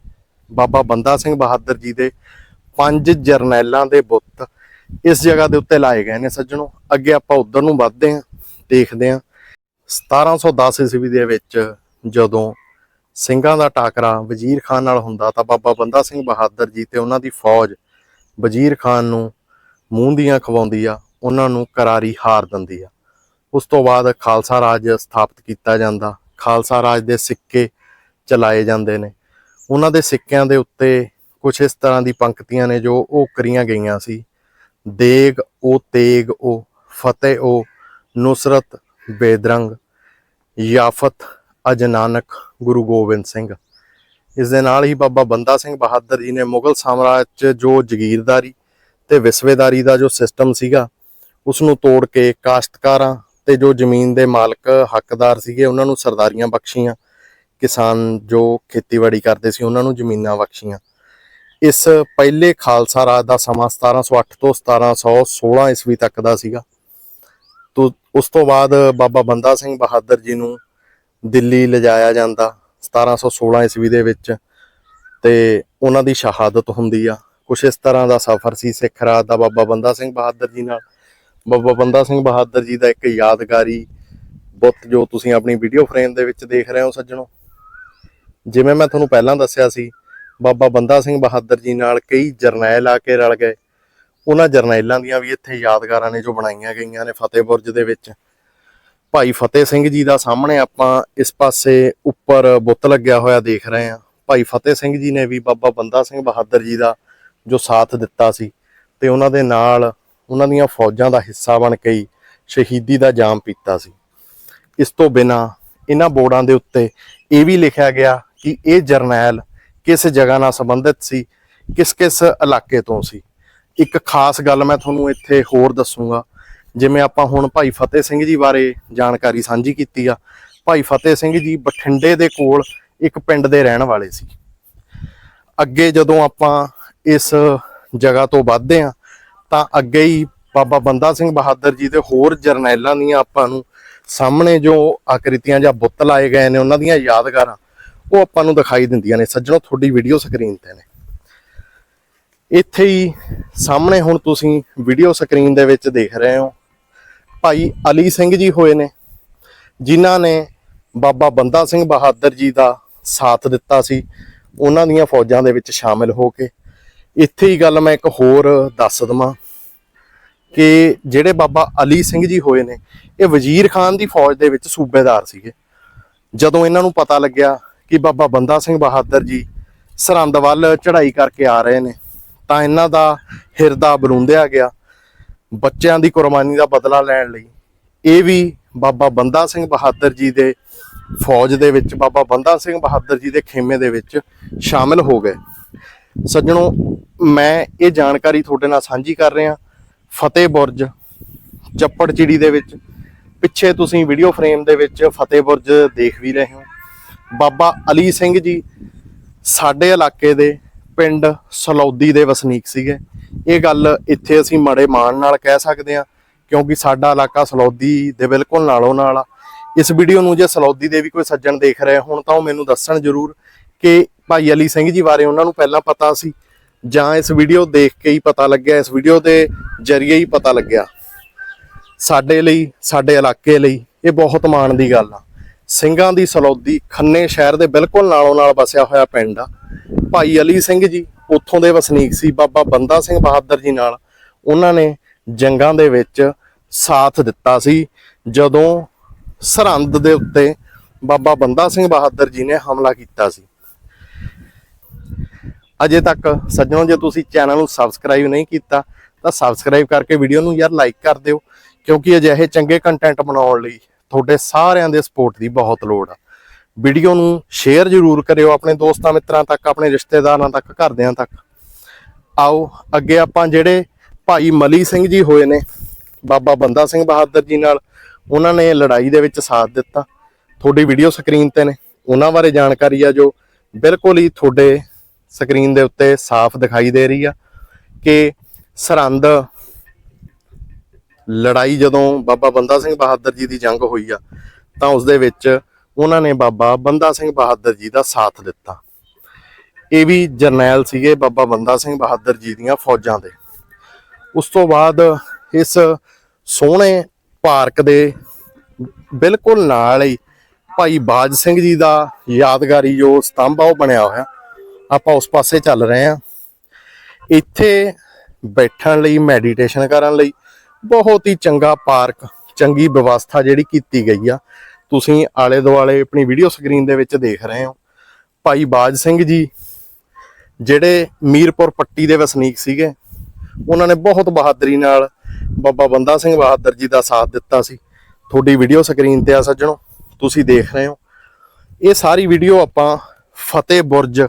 ਬਾਬਾ ਬੰਦਾ ਸਿੰਘ ਬਹਾਦਰ ਜੀ ਦੇ ਪੰਜ ਜਰਨੈਲਾਂ ਦੇ ਬੁੱਤ ਇਸ ਜਗ੍ਹਾ ਦੇ ਉੱਤੇ ਲਾਏ ਗਏ ਨੇ ਸੱਜਣੋ। ਅੱਗੇ ਆਪਾਂ ਉਧਰ ਨੂੰ ਵੱਧਦੇ ਹਾਂ, ਦੇਖਦੇ ਹਾਂ। 1710 ਈਸਵੀ ਦੇ ਵਿੱਚ ਜਦੋਂ ਸਿੰਘਾਂ ਦਾ ਟਾਕਰਾ ਵਜ਼ੀਰ ਖਾਨ ਨਾਲ ਹੁੰਦਾ ਤਾਂ ਬਾਬਾ ਬੰਦਾ ਸਿੰਘ ਬਹਾਦਰ ਜੀ ਤੇ ਉਹਨਾਂ ਦੀ ਫੌਜ ਵਜ਼ੀਰ ਖਾਨ ਨੂੰ ਮੂੰਹ ਦੀਆਂ ਖਵਾਉਂਦੀ ਆ, ਉਹਨਾਂ ਨੂੰ ਕਰਾਰੀ ਹਾਰ ਦਿੰਦੀ ਆ। ਉਸ ਤੋਂ ਬਾਅਦ ਖਾਲਸਾ ਰਾਜ ਸਥਾਪਿਤ ਕੀਤਾ ਜਾਂਦਾ। ਖਾਲਸਾ ਰਾਜ ਦੇ ਸਿੱਕੇ ਚਲਾਏ ਜਾਂਦੇ ਨੇ। ਉਹਨਾਂ ਦੇ ਸਿੱਕਿਆਂ ਦੇ ਉੱਤੇ ਕੁਝ ਇਸ ਤਰ੍ਹਾਂ ਦੀ ਪੰਕਤੀਆਂ ਨੇ ਜੋ ਉਹ ਕਰੀਆਂ ਗਈਆਂ ਸੀ। ਦੇਗ ਉਹ ਤੇਗ ਉਹ ਫਤਿਹ ਉਹ ਨੁਸਰਤ ਬੇਦਰੰਗ, ਯਾਫਤ ਅਜਨਾਨਕ ਗੁਰੂ ਗੋਬਿੰਦ ਸਿੰਘ। ਇਸ ਦੇ ਨਾਲ ਹੀ ਬਾਬਾ ਬੰਦਾ ਸਿੰਘ ਬਹਾਦਰ ਜੀ ਨੇ ਮੁਗਲ ਸਾਮਰਾਜ 'ਚ ਜੋ ਜ਼ਗੀਰਦਾਰੀ ਤੇ ਵਿਸਵੇਦਾਰੀ ਦਾ ਜੋ ਸਿਸਟਮ ਸੀਗਾ ਉਸ ਨੂੰ ਤੋੜ ਕੇ ਕਾਸ਼ਤਕਾਰਾਂ ਤੇ ਜੋ ਜ਼ਮੀਨ ਦੇ ਮਾਲਕ ਹੱਕਦਾਰ ਸੀਗੇ, ਉਹਨਾਂ ਨੂੰ ਸਰਦਾਰੀਆਂ ਬਖਸ਼ੀਆਂ। ਕਿਸਾਨ ਜੋ ਖੇਤੀਬਾੜੀ ਕਰਦੇ ਸੀ, ਉਹਨਾਂ ਨੂੰ ਜ਼ਮੀਨਾਂ ਬਖਸ਼ੀਆਂ। ਇਸ ਪਹਿਲੇ ਖਾਲਸਾ ਰਾਜ ਦਾ ਸਮਾਂ 1708 ਤੋਂ 1716 ਈਸਵੀ ਤੱਕ ਦਾ ਸੀਗਾ। ਤੋਂ ਉਸ ਤੋਂ ਬਾਅਦ ਬਾਬਾ ਬੰਦਾ ਸਿੰਘ ਬਹਾਦਰ ਜੀ ਨੂੰ ਦਿੱਲੀ ਲਿਜਾਇਆ ਜਾਂਦਾ 1716 ਈਸਵੀ ਦੇ ਵਿੱਚ ਤੇ ਉਹਨਾਂ ਦੀ ਸ਼ਹਾਦਤ ਹੁੰਦੀ ਆ। ਕੁਛ ਇਸ ਤਰ੍ਹਾਂ ਦਾ ਸਫ਼ਰ ਸੀ ਸਿੱਖ ਰਾਜ ਦਾ ਬਾਬਾ ਬੰਦਾ ਸਿੰਘ ਬਹਾਦਰ ਜੀ ਨਾਲ। ਬਾਬਾ ਬੰਦਾ ਸਿੰਘ ਬਹਾਦਰ ਜੀ ਦਾ ਇੱਕ ਯਾਦਗਾਰੀ ਬੁੱਤ ਜੋ ਤੁਸੀਂ ਆਪਣੀ ਵੀਡੀਓ ਫਰੇਮ ਦੇ ਵਿੱਚ ਦੇਖ ਰਹੇ ਹੋ ਸੱਜਣੋ। ਜਿਵੇਂ ਮੈਂ ਤੁਹਾਨੂੰ ਪਹਿਲਾਂ ਦੱਸਿਆ ਸੀ ਬਾਬਾ ਬੰਦਾ ਸਿੰਘ ਬਹਾਦਰ ਜੀ ਨਾਲ ਕਈ ਜਰਨੈਲ ਆ ਕੇ ਰਲ ਗਏ। ਉਹਨਾਂ ਜਰਨੈਲਾਂ ਦੀਆਂ ਵੀ ਇੱਥੇ ਯਾਦਗਾਰਾਂ ਨੇ ਜੋ ਬਣਾਈਆਂ ਗਈਆਂ ਨੇ ਫਤਿਹ ਬੁਰਜ ਦੇ ਵਿੱਚ। ਭਾਈ ਫਤਿਹ ਸਿੰਘ ਜੀ ਦਾ ਸਾਹਮਣੇ ਆਪਾਂ ਇਸ ਪਾਸੇ ਉੱਪਰ ਬੁੱਤ ਲੱਗਿਆ ਹੋਇਆ ਦੇਖ ਰਹੇ ਹਾਂ। ਭਾਈ ਫਤਿਹ ਸਿੰਘ ਜੀ ਨੇ ਵੀ ਬਾਬਾ ਬੰਦਾ ਸਿੰਘ ਬਹਾਦਰ ਜੀ ਦਾ ਜੋ ਸਾਥ ਦਿੱਤਾ ਸੀ ਤੇ ਉਹਨਾਂ ਦੇ ਨਾਲ ਉਹਨਾਂ ਦੀਆਂ ਫੌਜਾਂ ਦਾ ਹਿੱਸਾ ਬਣ ਕੇ ਹੀ ਸ਼ਹੀਦੀ ਦਾ ਜਾਮ ਪੀਤਾ ਸੀ। ਇਸ ਤੋਂ ਬਿਨਾ ਇਹਨਾਂ ਬੋਰਡਾਂ ਦੇ ਉੱਤੇ ਇਹ ਵੀ ਲਿਖਿਆ ਗਿਆ ਕਿ ਇਹ ਜਰਨੈਲ ਕਿਸ ਜਗ੍ਹਾ ਨਾਲ ਸੰਬੰਧਿਤ ਸੀ, ਕਿਸ ਕਿਸ ਇਲਾਕੇ ਤੋਂ ਸੀ। ਇੱਕ ਖਾਸ ਗੱਲ ਮੈਂ ਤੁਹਾਨੂੰ ਇੱਥੇ ਹੋਰ ਦੱਸੂਗਾ, ਜਿਵੇਂ ਆਪਾਂ ਹੁਣ ਭਾਈ ਫਤਿਹ ਸਿੰਘ ਜੀ ਬਾਰੇ ਜਾਣਕਾਰੀ ਸਾਂਝੀ ਕੀਤੀ ਆ। ਭਾਈ ਫਤਿਹ ਸਿੰਘ ਜੀ ਬਠਿੰਡੇ ਦੇ ਕੋਲ ਇੱਕ ਪਿੰਡ ਦੇ ਰਹਿਣ ਵਾਲੇ ਸੀ। ਅੱਗੇ ਜਦੋਂ ਆਪਾਂ ਇਸ ਜਗ੍ਹਾ ਤੋਂ ਵੱਧਦੇ ਆ ਤਾਂ ਅੱਗੇ ਹੀ ਬਾਬਾ ਬੰਦਾ ਸਿੰਘ ਬਹਾਦਰ ਜੀ ਤੇ ਹੋਰ ਜਰਨੈਲਾਂ ਦੀਆਂ ਆਪਾਂ ਨੂੰ ਸਾਹਮਣੇ ਜੋ ਆਕ੍ਰਿਤੀਆਂ ਜਾਂ ਬੁੱਤ ਲਾਏ ਗਏ ਨੇ, ਉਹਨਾਂ ਦੀਆਂ ਯਾਦਗਾਰਾਂ ਉਹ ਆਪਾਂ ਨੂੰ ਦਿਖਾਈ ਦਿੰਦੀਆਂ ਨੇ। ਸੱਜਣੋ, ਤੁਹਾਡੀ ਵੀਡੀਓ ਸਕਰੀਨ ਤੇ ਨੇ। ਇੱਥੇ ਹੀ ਸਾਹਮਣੇ ਹੁਣ ਤੁਸੀਂ ਵੀਡੀਓ ਸਕਰੀਨ ਦੇ ਵਿੱਚ ਦੇਖ ਰਹੇ ਹੋ। ਭਾਈ ਅਲੀ ਸਿੰਘ ਜੀ ਹੋਏ ਨੇ, ਜਿਨ੍ਹਾਂ ਨੇ ਬਾਬਾ ਬੰਦਾ ਸਿੰਘ ਬਹਾਦਰ ਜੀ ਦਾ ਸਾਥ ਦਿੱਤਾ ਸੀ। ਉਹਨਾਂ ਦੀਆਂ ਫੌਜਾਂ ਦੇ ਵਿੱਚ ਸ਼ਾਮਿਲ ਹੋ ਕੇ। ਇੱਥੇ ਹੀ ਗੱਲ ਮੈਂ ਇੱਕ ਹੋਰ ਦੱਸ ਦਵਾਂ ਕਿ ਜਿਹੜੇ ਬਾਬਾ ਅਲੀ ਸਿੰਘ ਜੀ ਹੋਏ ਨੇ, ਇਹ ਵਜ਼ੀਰ ਖਾਨ ਦੀ ਫੌਜ ਦੇ ਵਿੱਚ ਸੂਬੇਦਾਰ ਸੀਗੇ। ਜਦੋਂ ਇਹਨਾਂ ਨੂੰ ਪਤਾ ਲੱਗਿਆ ਕਿ ਬਾਬਾ ਬੰਦਾ ਸਿੰਘ ਬਹਾਦਰ ਜੀ ਸਰਹੰਦ ਵੱਲ ਚੜ੍ਹਾਈ ਕਰਕੇ ਆ ਰਹੇ ਨੇ। ਤਾਂ ਇਹਨਾਂ ਦਾ ਹਿਰਦਾ ਬਲੂੰਦਿਆ ਗਿਆ। ਬੱਚਿਆਂ ਦੀ ਕੁਰਬਾਨੀ ਦਾ ਬਦਲਾ ਲੈਣ ਲਈ ਇਹ ਵੀ ਬਾਬਾ ਬੰਦਾ ਸਿੰਘ ਬਹਾਦਰ ਜੀ ਦੇ ਫੌਜ ਦੇ ਵਿੱਚ, ਬਾਬਾ ਬੰਦਾ ਸਿੰਘ ਬਹਾਦਰ ਜੀ ਦੇ ਖੇਮੇ ਦੇ ਵਿੱਚ ਸ਼ਾਮਿਲ ਹੋ ਗਏ। ਸੱਜਣੋ, ਮੈਂ ਇਹ ਜਾਣਕਾਰੀ ਤੁਹਾਡੇ ਨਾਲ ਸਾਂਝੀ ਕਰ ਰਿਹਾ। ਫਤਿਹ ਬੁਰਜ ਚੱਪੜ ਚਿੜੀ ਦੇ ਵਿੱਚ, ਪਿੱਛੇ ਤੁਸੀਂ ਵੀਡੀਓ ਫਰੇਮ ਦੇ ਵਿੱਚ ਫਤਿਹ ਬੁਰਜ ਦੇਖ ਵੀ ਰਹੇ ਹੋ। ਬਾਬਾ ਅਲੀ ਸਿੰਘ ਜੀ ਸਾਡੇ ਇਲਾਕੇ ਦੇ ਪਿੰਡ ਸਲੌਦੀ ਦੇ ਵਸਨੀਕ ਸੀਗੇ। ਇਹ ਗੱਲ ਇੱਥੇ ਅਸੀਂ ਮੜੇ ਮਾਣ ਨਾਲ ਕਹਿ ਸਕਦੇ ਹਾਂ, ਕਿਉਂਕਿ ਸਾਡਾ ਇਲਾਕਾ ਸਲੌਦੀ ਦੇ ਬਿਲਕੁਲ ਨਾਲੋਂ ਨਾਲ ਆ। ਇਸ ਵੀਡੀਓ ਨੂੰ ਜੇ ਸਲੌਦੀ ਦੇ ਵੀ ਕੋਈ ਸੱਜਣ ਦੇਖ ਰਹੇ ਹੋਣ, ਤਾਂ ਉਹ ਮੈਨੂੰ ਦੱਸਣ ਜ਼ਰੂਰ ਕਿ ਭਾਈ ਅਲੀ ਸਿੰਘ ਜੀ ਬਾਰੇ ਉਹਨਾਂ ਨੂੰ ਪਹਿਲਾਂ ਪਤਾ ਸੀ, ਜਾਂ ਇਸ ਵੀਡੀਓ ਦੇਖ ਕੇ ਹੀ ਪਤਾ ਲੱਗਿਆ, ਇਸ ਵੀਡੀਓ ਦੇ ਜ਼ਰੀਏ ਹੀ ਪਤਾ ਲੱਗਿਆ। ਸਾਡੇ ਲਈ, ਸਾਡੇ ਇਲਾਕੇ ਲਈ ਇਹ ਬਹੁਤ ਮਾਣ ਦੀ ਗੱਲ ਆ। ਸਿੰਘਾਂ ਦੀ ਸਲੌਦੀ ਖੰਨੇ ਸ਼ਹਿਰ ਦੇ ਬਿਲਕੁਲ ਨਾਲੋਂ ਨਾਲ ਵਸਿਆ ਹੋਇਆ ਪਿੰਡ ਆ। ਭਾਈ ਅਲੀ ਸਿੰਘ ਜੀ, ਉੱਥੋਂ ਦੇ ਵਸਨੀਕ ਸੀ ਬਾਬਾ ਬੰਦਾ ਸਿੰਘ ਬਹਾਦਰ ਜੀ ਨਾਲ। ਉਹਨਾਂ ਨੇ ਜੰਗਾਂ ਦੇ ਵਿੱਚ ਸਾਥ ਦਿੱਤਾ ਸੀ। ਜਦੋਂ ਸਰਹੰਦ ਦੇ ਉੱਤੇ ਬਾਬਾ ਬੰਦਾ ਸਿੰਘ ਬਹਾਦਰ ਜੀ ਨੇ ਹਮਲਾ ਕੀਤਾ ਸੀ। ਅਜੇ ਤੱਕ ਸੱਜਣੋ, ਜੇ ਤੁਸੀਂ ਚੈਨਲ ਨੂੰ ਸਬਸਕ੍ਰਾਈਬ ਨਹੀਂ ਕੀਤਾ, ਤਾਂ ਸਬਸਕ੍ਰਾਈਬ ਕਰਕੇ ਵੀਡੀਓ ਨੂੰ ਯਾਰ ਲਾਈਕ ਕਰ ਦਿਓ, ਕਿਉਂਕਿ ਅਜਿਹੇ ਚੰਗੇ ਕੰਟੈਂਟ ਬਣਾਉਣ ਲਈ ਤੁਹਾਡੇ ਸਾਰਿਆਂ ਦੇ ਸਪੋਰਟ ਦੀ ਬਹੁਤ ਲੋੜ ਆ। ਵੀਡੀਓ ਨੂੰ ਸ਼ੇਅਰ ਜ਼ਰੂਰ ਕਰਿਓ ਆਪਣੇ ਦੋਸਤਾਂ ਮਿੱਤਰਾਂ ਤੱਕ, ਆਪਣੇ ਰਿਸ਼ਤੇਦਾਰਾਂ ਤੱਕ, ਘਰਦਿਆਂ ਤੱਕ। ਆਓ, ਅੱਗੇ ਆਪਾਂ ਜਿਹੜੇ ਭਾਈ ਮਲੀ ਸਿੰਘ ਜੀ ਹੋਏ ਨੇ, ਬਾਬਾ ਬੰਦਾ ਸਿੰਘ ਬਹਾਦਰ ਜੀ ਨਾਲ, ਉਹਨਾਂ ਨੇ ਲੜਾਈ ਦੇ ਵਿੱਚ ਸਾਥ ਦਿੱਤਾ। ਤੁਹਾਡੀ ਵੀਡੀਓ ਸਕਰੀਨ ਤੇ ਨੇ। ਉਹਨਾਂ ਬਾਰੇ ਜਾਣਕਾਰੀ ਆ ਜੋ ਬਿਲਕੁਲ ਹੀ ਤੁਹਾਡੇ ਸਕਰੀਨ ਦੇ ਉੱਤੇ ਸਾਫ਼ ਦਿਖਾਈ ਦੇ ਰਹੀ ਆ ਕਿ ਸਰਹੰਦ ਲੜਾਈ ਜਦੋਂ ਬਾਬਾ ਬੰਦਾ ਸਿੰਘ ਬਹਾਦਰ ਜੀ ਦੀ ਜੰਗ ਹੋਈ ਆ, ਤਾਂ ਉਸ ਦੇ ਵਿੱਚ ਉਹਨਾਂ ਨੇ ਬਾਬਾ ਬੰਦਾ ਸਿੰਘ ਬਹਾਦਰ ਜੀ ਦਾ ਸਾਥ ਦਿੱਤਾ। ਇਹ ਵੀ ਜਰਨੈਲ ਸੀਗੇ ਬਾਬਾ ਬੰਦਾ ਸਿੰਘ ਬਹਾਦਰ ਜੀ ਦੀਆਂ ਫੌਜਾਂ ਦੇ। ਉਸ ਤੋਂ ਬਾਅਦ ਇਸ ਸੋਹਣੇ ਪਾਰਕ ਦੇ ਬਿਲਕੁਲ ਨਾਲ ਹੀ ਭਾਈ ਬਾਜ ਸਿੰਘ ਜੀ ਦਾ ਯਾਦਗਾਰੀ ਜੋ ਸਤੰਭ ਆ, ਉਹ ਬਣਿਆ ਹੋਇਆ। ਆਪਾਂ ਉਸ ਪਾਸੇ ਚੱਲ ਰਹੇ ਹਾਂ। ਇੱਥੇ ਬੈਠਣ ਲਈ, ਮੈਡੀਟੇਸ਼ਨ ਕਰਨ ਲਈ ਬਹੁਤ ਹੀ ਚੰਗਾ ਪਾਰਕ, ਚੰਗੀ ਵਿਵਸਥਾ ਜਿਹੜੀ ਕੀਤੀ ਗਈ ਆ। ਤੁਸੀਂ ਆਲੇ ਦੁਆਲੇ ਆਪਣੀ ਵੀਡੀਓ ਸਕਰੀਨ ਦੇ ਵਿੱਚ ਦੇਖ ਰਹੇ ਹੋ। ਭਾਈ ਬਾਜ ਸਿੰਘ ਜੀ, ਜਿਹੜੇ ਮੀਰਪੁਰ ਪੱਟੀ ਦੇ ਵਸਨੀਕ ਸੀਗੇ, ਉਹਨਾਂ ਨੇ ਬਹੁਤ ਬਹਾਦਰੀ ਨਾਲ ਬਾਬਾ ਬੰਦਾ ਸਿੰਘ ਬਹਾਦਰ ਜੀ ਦਾ ਸਾਥ ਦਿੱਤਾ ਸੀ। ਤੁਹਾਡੀ ਵੀਡੀਓ ਸਕਰੀਨ ਤੇ ਆ ਸੱਜਣੋ, ਤੁਸੀਂ ਦੇਖ ਰਹੇ ਹੋ। ਇਹ ਸਾਰੀ ਵੀਡੀਓ ਆਪਾਂ ਫਤਿਹ ਬੁਰਜ,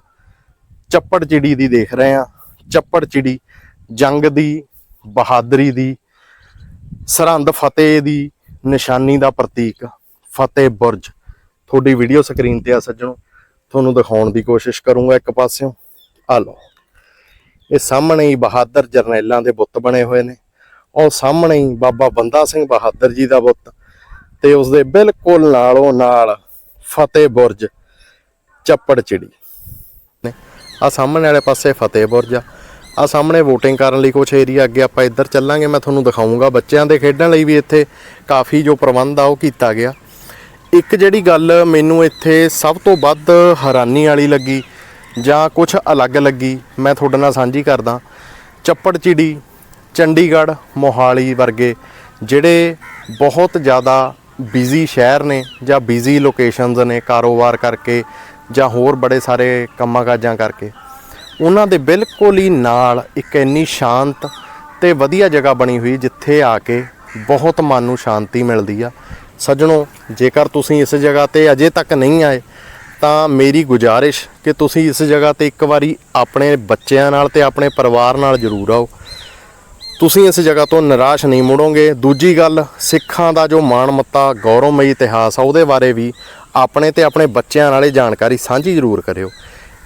ਚੱਪੜ ਚਿੜੀ ਦੀ ਦੇਖ ਰਹੇ ਹਾਂ। ਚੱਪੜ ਚਿੜੀ ਜੰਗ ਦੀ, ਬਹਾਦਰੀ ਦੀ ਸਰਹੰਦ ਫਤਿਹ ਦੀ ਨਿਸ਼ਾਨੀ ਦਾ ਪ੍ਰਤੀਕ, ਫਤਿਹ ਬੁਰਜ। ਤੁਹਾਡੀ ਵੀਡੀਓ ਸਕਰੀਨ ਤੇ ਆ ਸੱਜਣੋ, ਤੁਹਾਨੂੰ ਦਿਖਾਉਣ ਦੀ ਕੋਸ਼ਿਸ਼ ਕਰੂੰਗਾ ਇੱਕ ਪਾਸਿਓਂ। ਆ ਲਓ। ਇਹ ਸਾਹਮਣੇ ਹੀ ਬਹਾਦਰ ਜਰਨੈਲਾਂ ਦੇ ਬੁੱਤ ਬਣੇ ਹੋਏ ਨੇ। ਉਹ ਸਾਹਮਣੇ ਹੀ ਬਾਬਾ ਬੰਦਾ ਸਿੰਘ ਬਹਾਦਰ ਜੀ ਦਾ ਬੁੱਤ ਤੇ ਉਸ ਦੇ ਬਿਲਕੁਲ ਨਾਲੋਂ ਨਾਲ ਫਤਿਹ ਬੁਰਜ, ਚੱਪੜ ਚਿੜੀ। ਨੇ ਆ ਸਾਹਮਣੇ ਵਾਲੇ ਪਾਸੇ ਫਤਿਹ ਬੁਰਜ ਆ। ਆ ਸਾਹਮਣੇ VOTING ਕਰਨ ਲਈ ਕੁਝ ਏਰੀਆ ਅੱਗੇ ਆਪਾਂ ਇੱਧਰ ਚੱਲਾਂਗੇ। ਮੈਂ ਤੁਹਾਨੂੰ ਦਿਖਾਉਂਗਾ ਬੱਚਿਆਂ ਦੇ ਖੇਡਣ ਲਈ ਵੀ ਇੱਥੇ ਕਾਫੀ ਜੋ ਪ੍ਰਬੰਧ ਆ, ਉਹ ਕੀਤਾ ਗਿਆ। ਇੱਕ ਜਿਹੜੀ ਗੱਲ ਮੈਨੂੰ ਇੱਥੇ ਸਭ ਤੋਂ ਵੱਧ ਹੈਰਾਨੀ ਵਾਲੀ ਲੱਗੀ ਜਾਂ ਕੁਝ ਅਲੱਗ ਲੱਗੀ, ਮੈਂ ਤੁਹਾਡੇ ਨਾਲ ਸਾਂਝੀ ਕਰਦਾ। ਚੱਪੜ ਚਿੜੀ ਚੰਡੀਗੜ੍ਹ, ਮੋਹਾਲੀ ਵਰਗੇ ਜਿਹੜੇ ਬਹੁਤ ਜ਼ਿਆਦਾ ਬਿਜ਼ੀ ਸ਼ਹਿਰ ਨੇ ਜਾਂ ਬਿਜ਼ੀ ਲੋਕੇਸ਼ਨਸ ਨੇ ਕਾਰੋਬਾਰ ਕਰਕੇ ਜਾਂ ਹੋਰ ਬੜੇ ਸਾਰੇ ਕੰਮਾਂ ਕਾਜਾਂ ਕਰਕੇ। ਉਹਨਾਂ ਦੇ ਬਿਲਕੁਲ ਹੀ ਨਾਲ ਇੱਕ ਇੰਨੀ ਸ਼ਾਂਤ ਤੇ ਵਧੀਆ ਜਗ੍ਹਾ ਬਣੀ ਹੋਈ ਜਿੱਥੇ ਆ ਕੇ ਬਹੁਤ ਮਨ ਨੂੰ ਸ਼ਾਂਤੀ ਮਿਲਦੀ ਆ। ਸੱਜਣੋ, ਜੇਕਰ ਤੁਸੀਂ ਇਸ ਜਗ੍ਹਾ ਤੇ ਅਜੇ ਤੱਕ ਨਹੀਂ ਆਏ, ਤਾਂ ਮੇਰੀ ਗੁਜ਼ਾਰਿਸ਼ ਕਿ ਤੁਸੀਂ ਇਸ ਜਗ੍ਹਾ ਤੇ ਇੱਕ ਵਾਰੀ ਆਪਣੇ ਬੱਚਿਆਂ ਨਾਲ ਤੇ ਆਪਣੇ ਪਰਿਵਾਰ ਨਾਲ ਜ਼ਰੂਰ ਆਓ। ਤੁਸੀਂ ਇਸ ਜਗ੍ਹਾ ਤੋਂ ਨਿਰਾਸ਼ ਨਹੀਂ ਮੁੜੋਗੇ। ਦੂਜੀ ਗੱਲ, ਸਿੱਖਾਂ ਦਾ ਜੋ ਮਾਣ ਮੱਤਾ ਗੌਰਵਮਈ ਇਤਿਹਾਸ ਆ, ਉਹਦੇ ਬਾਰੇ ਵੀ ਆਪਣੇ ਤੇ ਆਪਣੇ ਬੱਚਿਆਂ ਨਾਲ ਇਹ ਜਾਣਕਾਰੀ ਸਾਂਝੀ ਜ਼ਰੂਰ ਕਰਿਓ।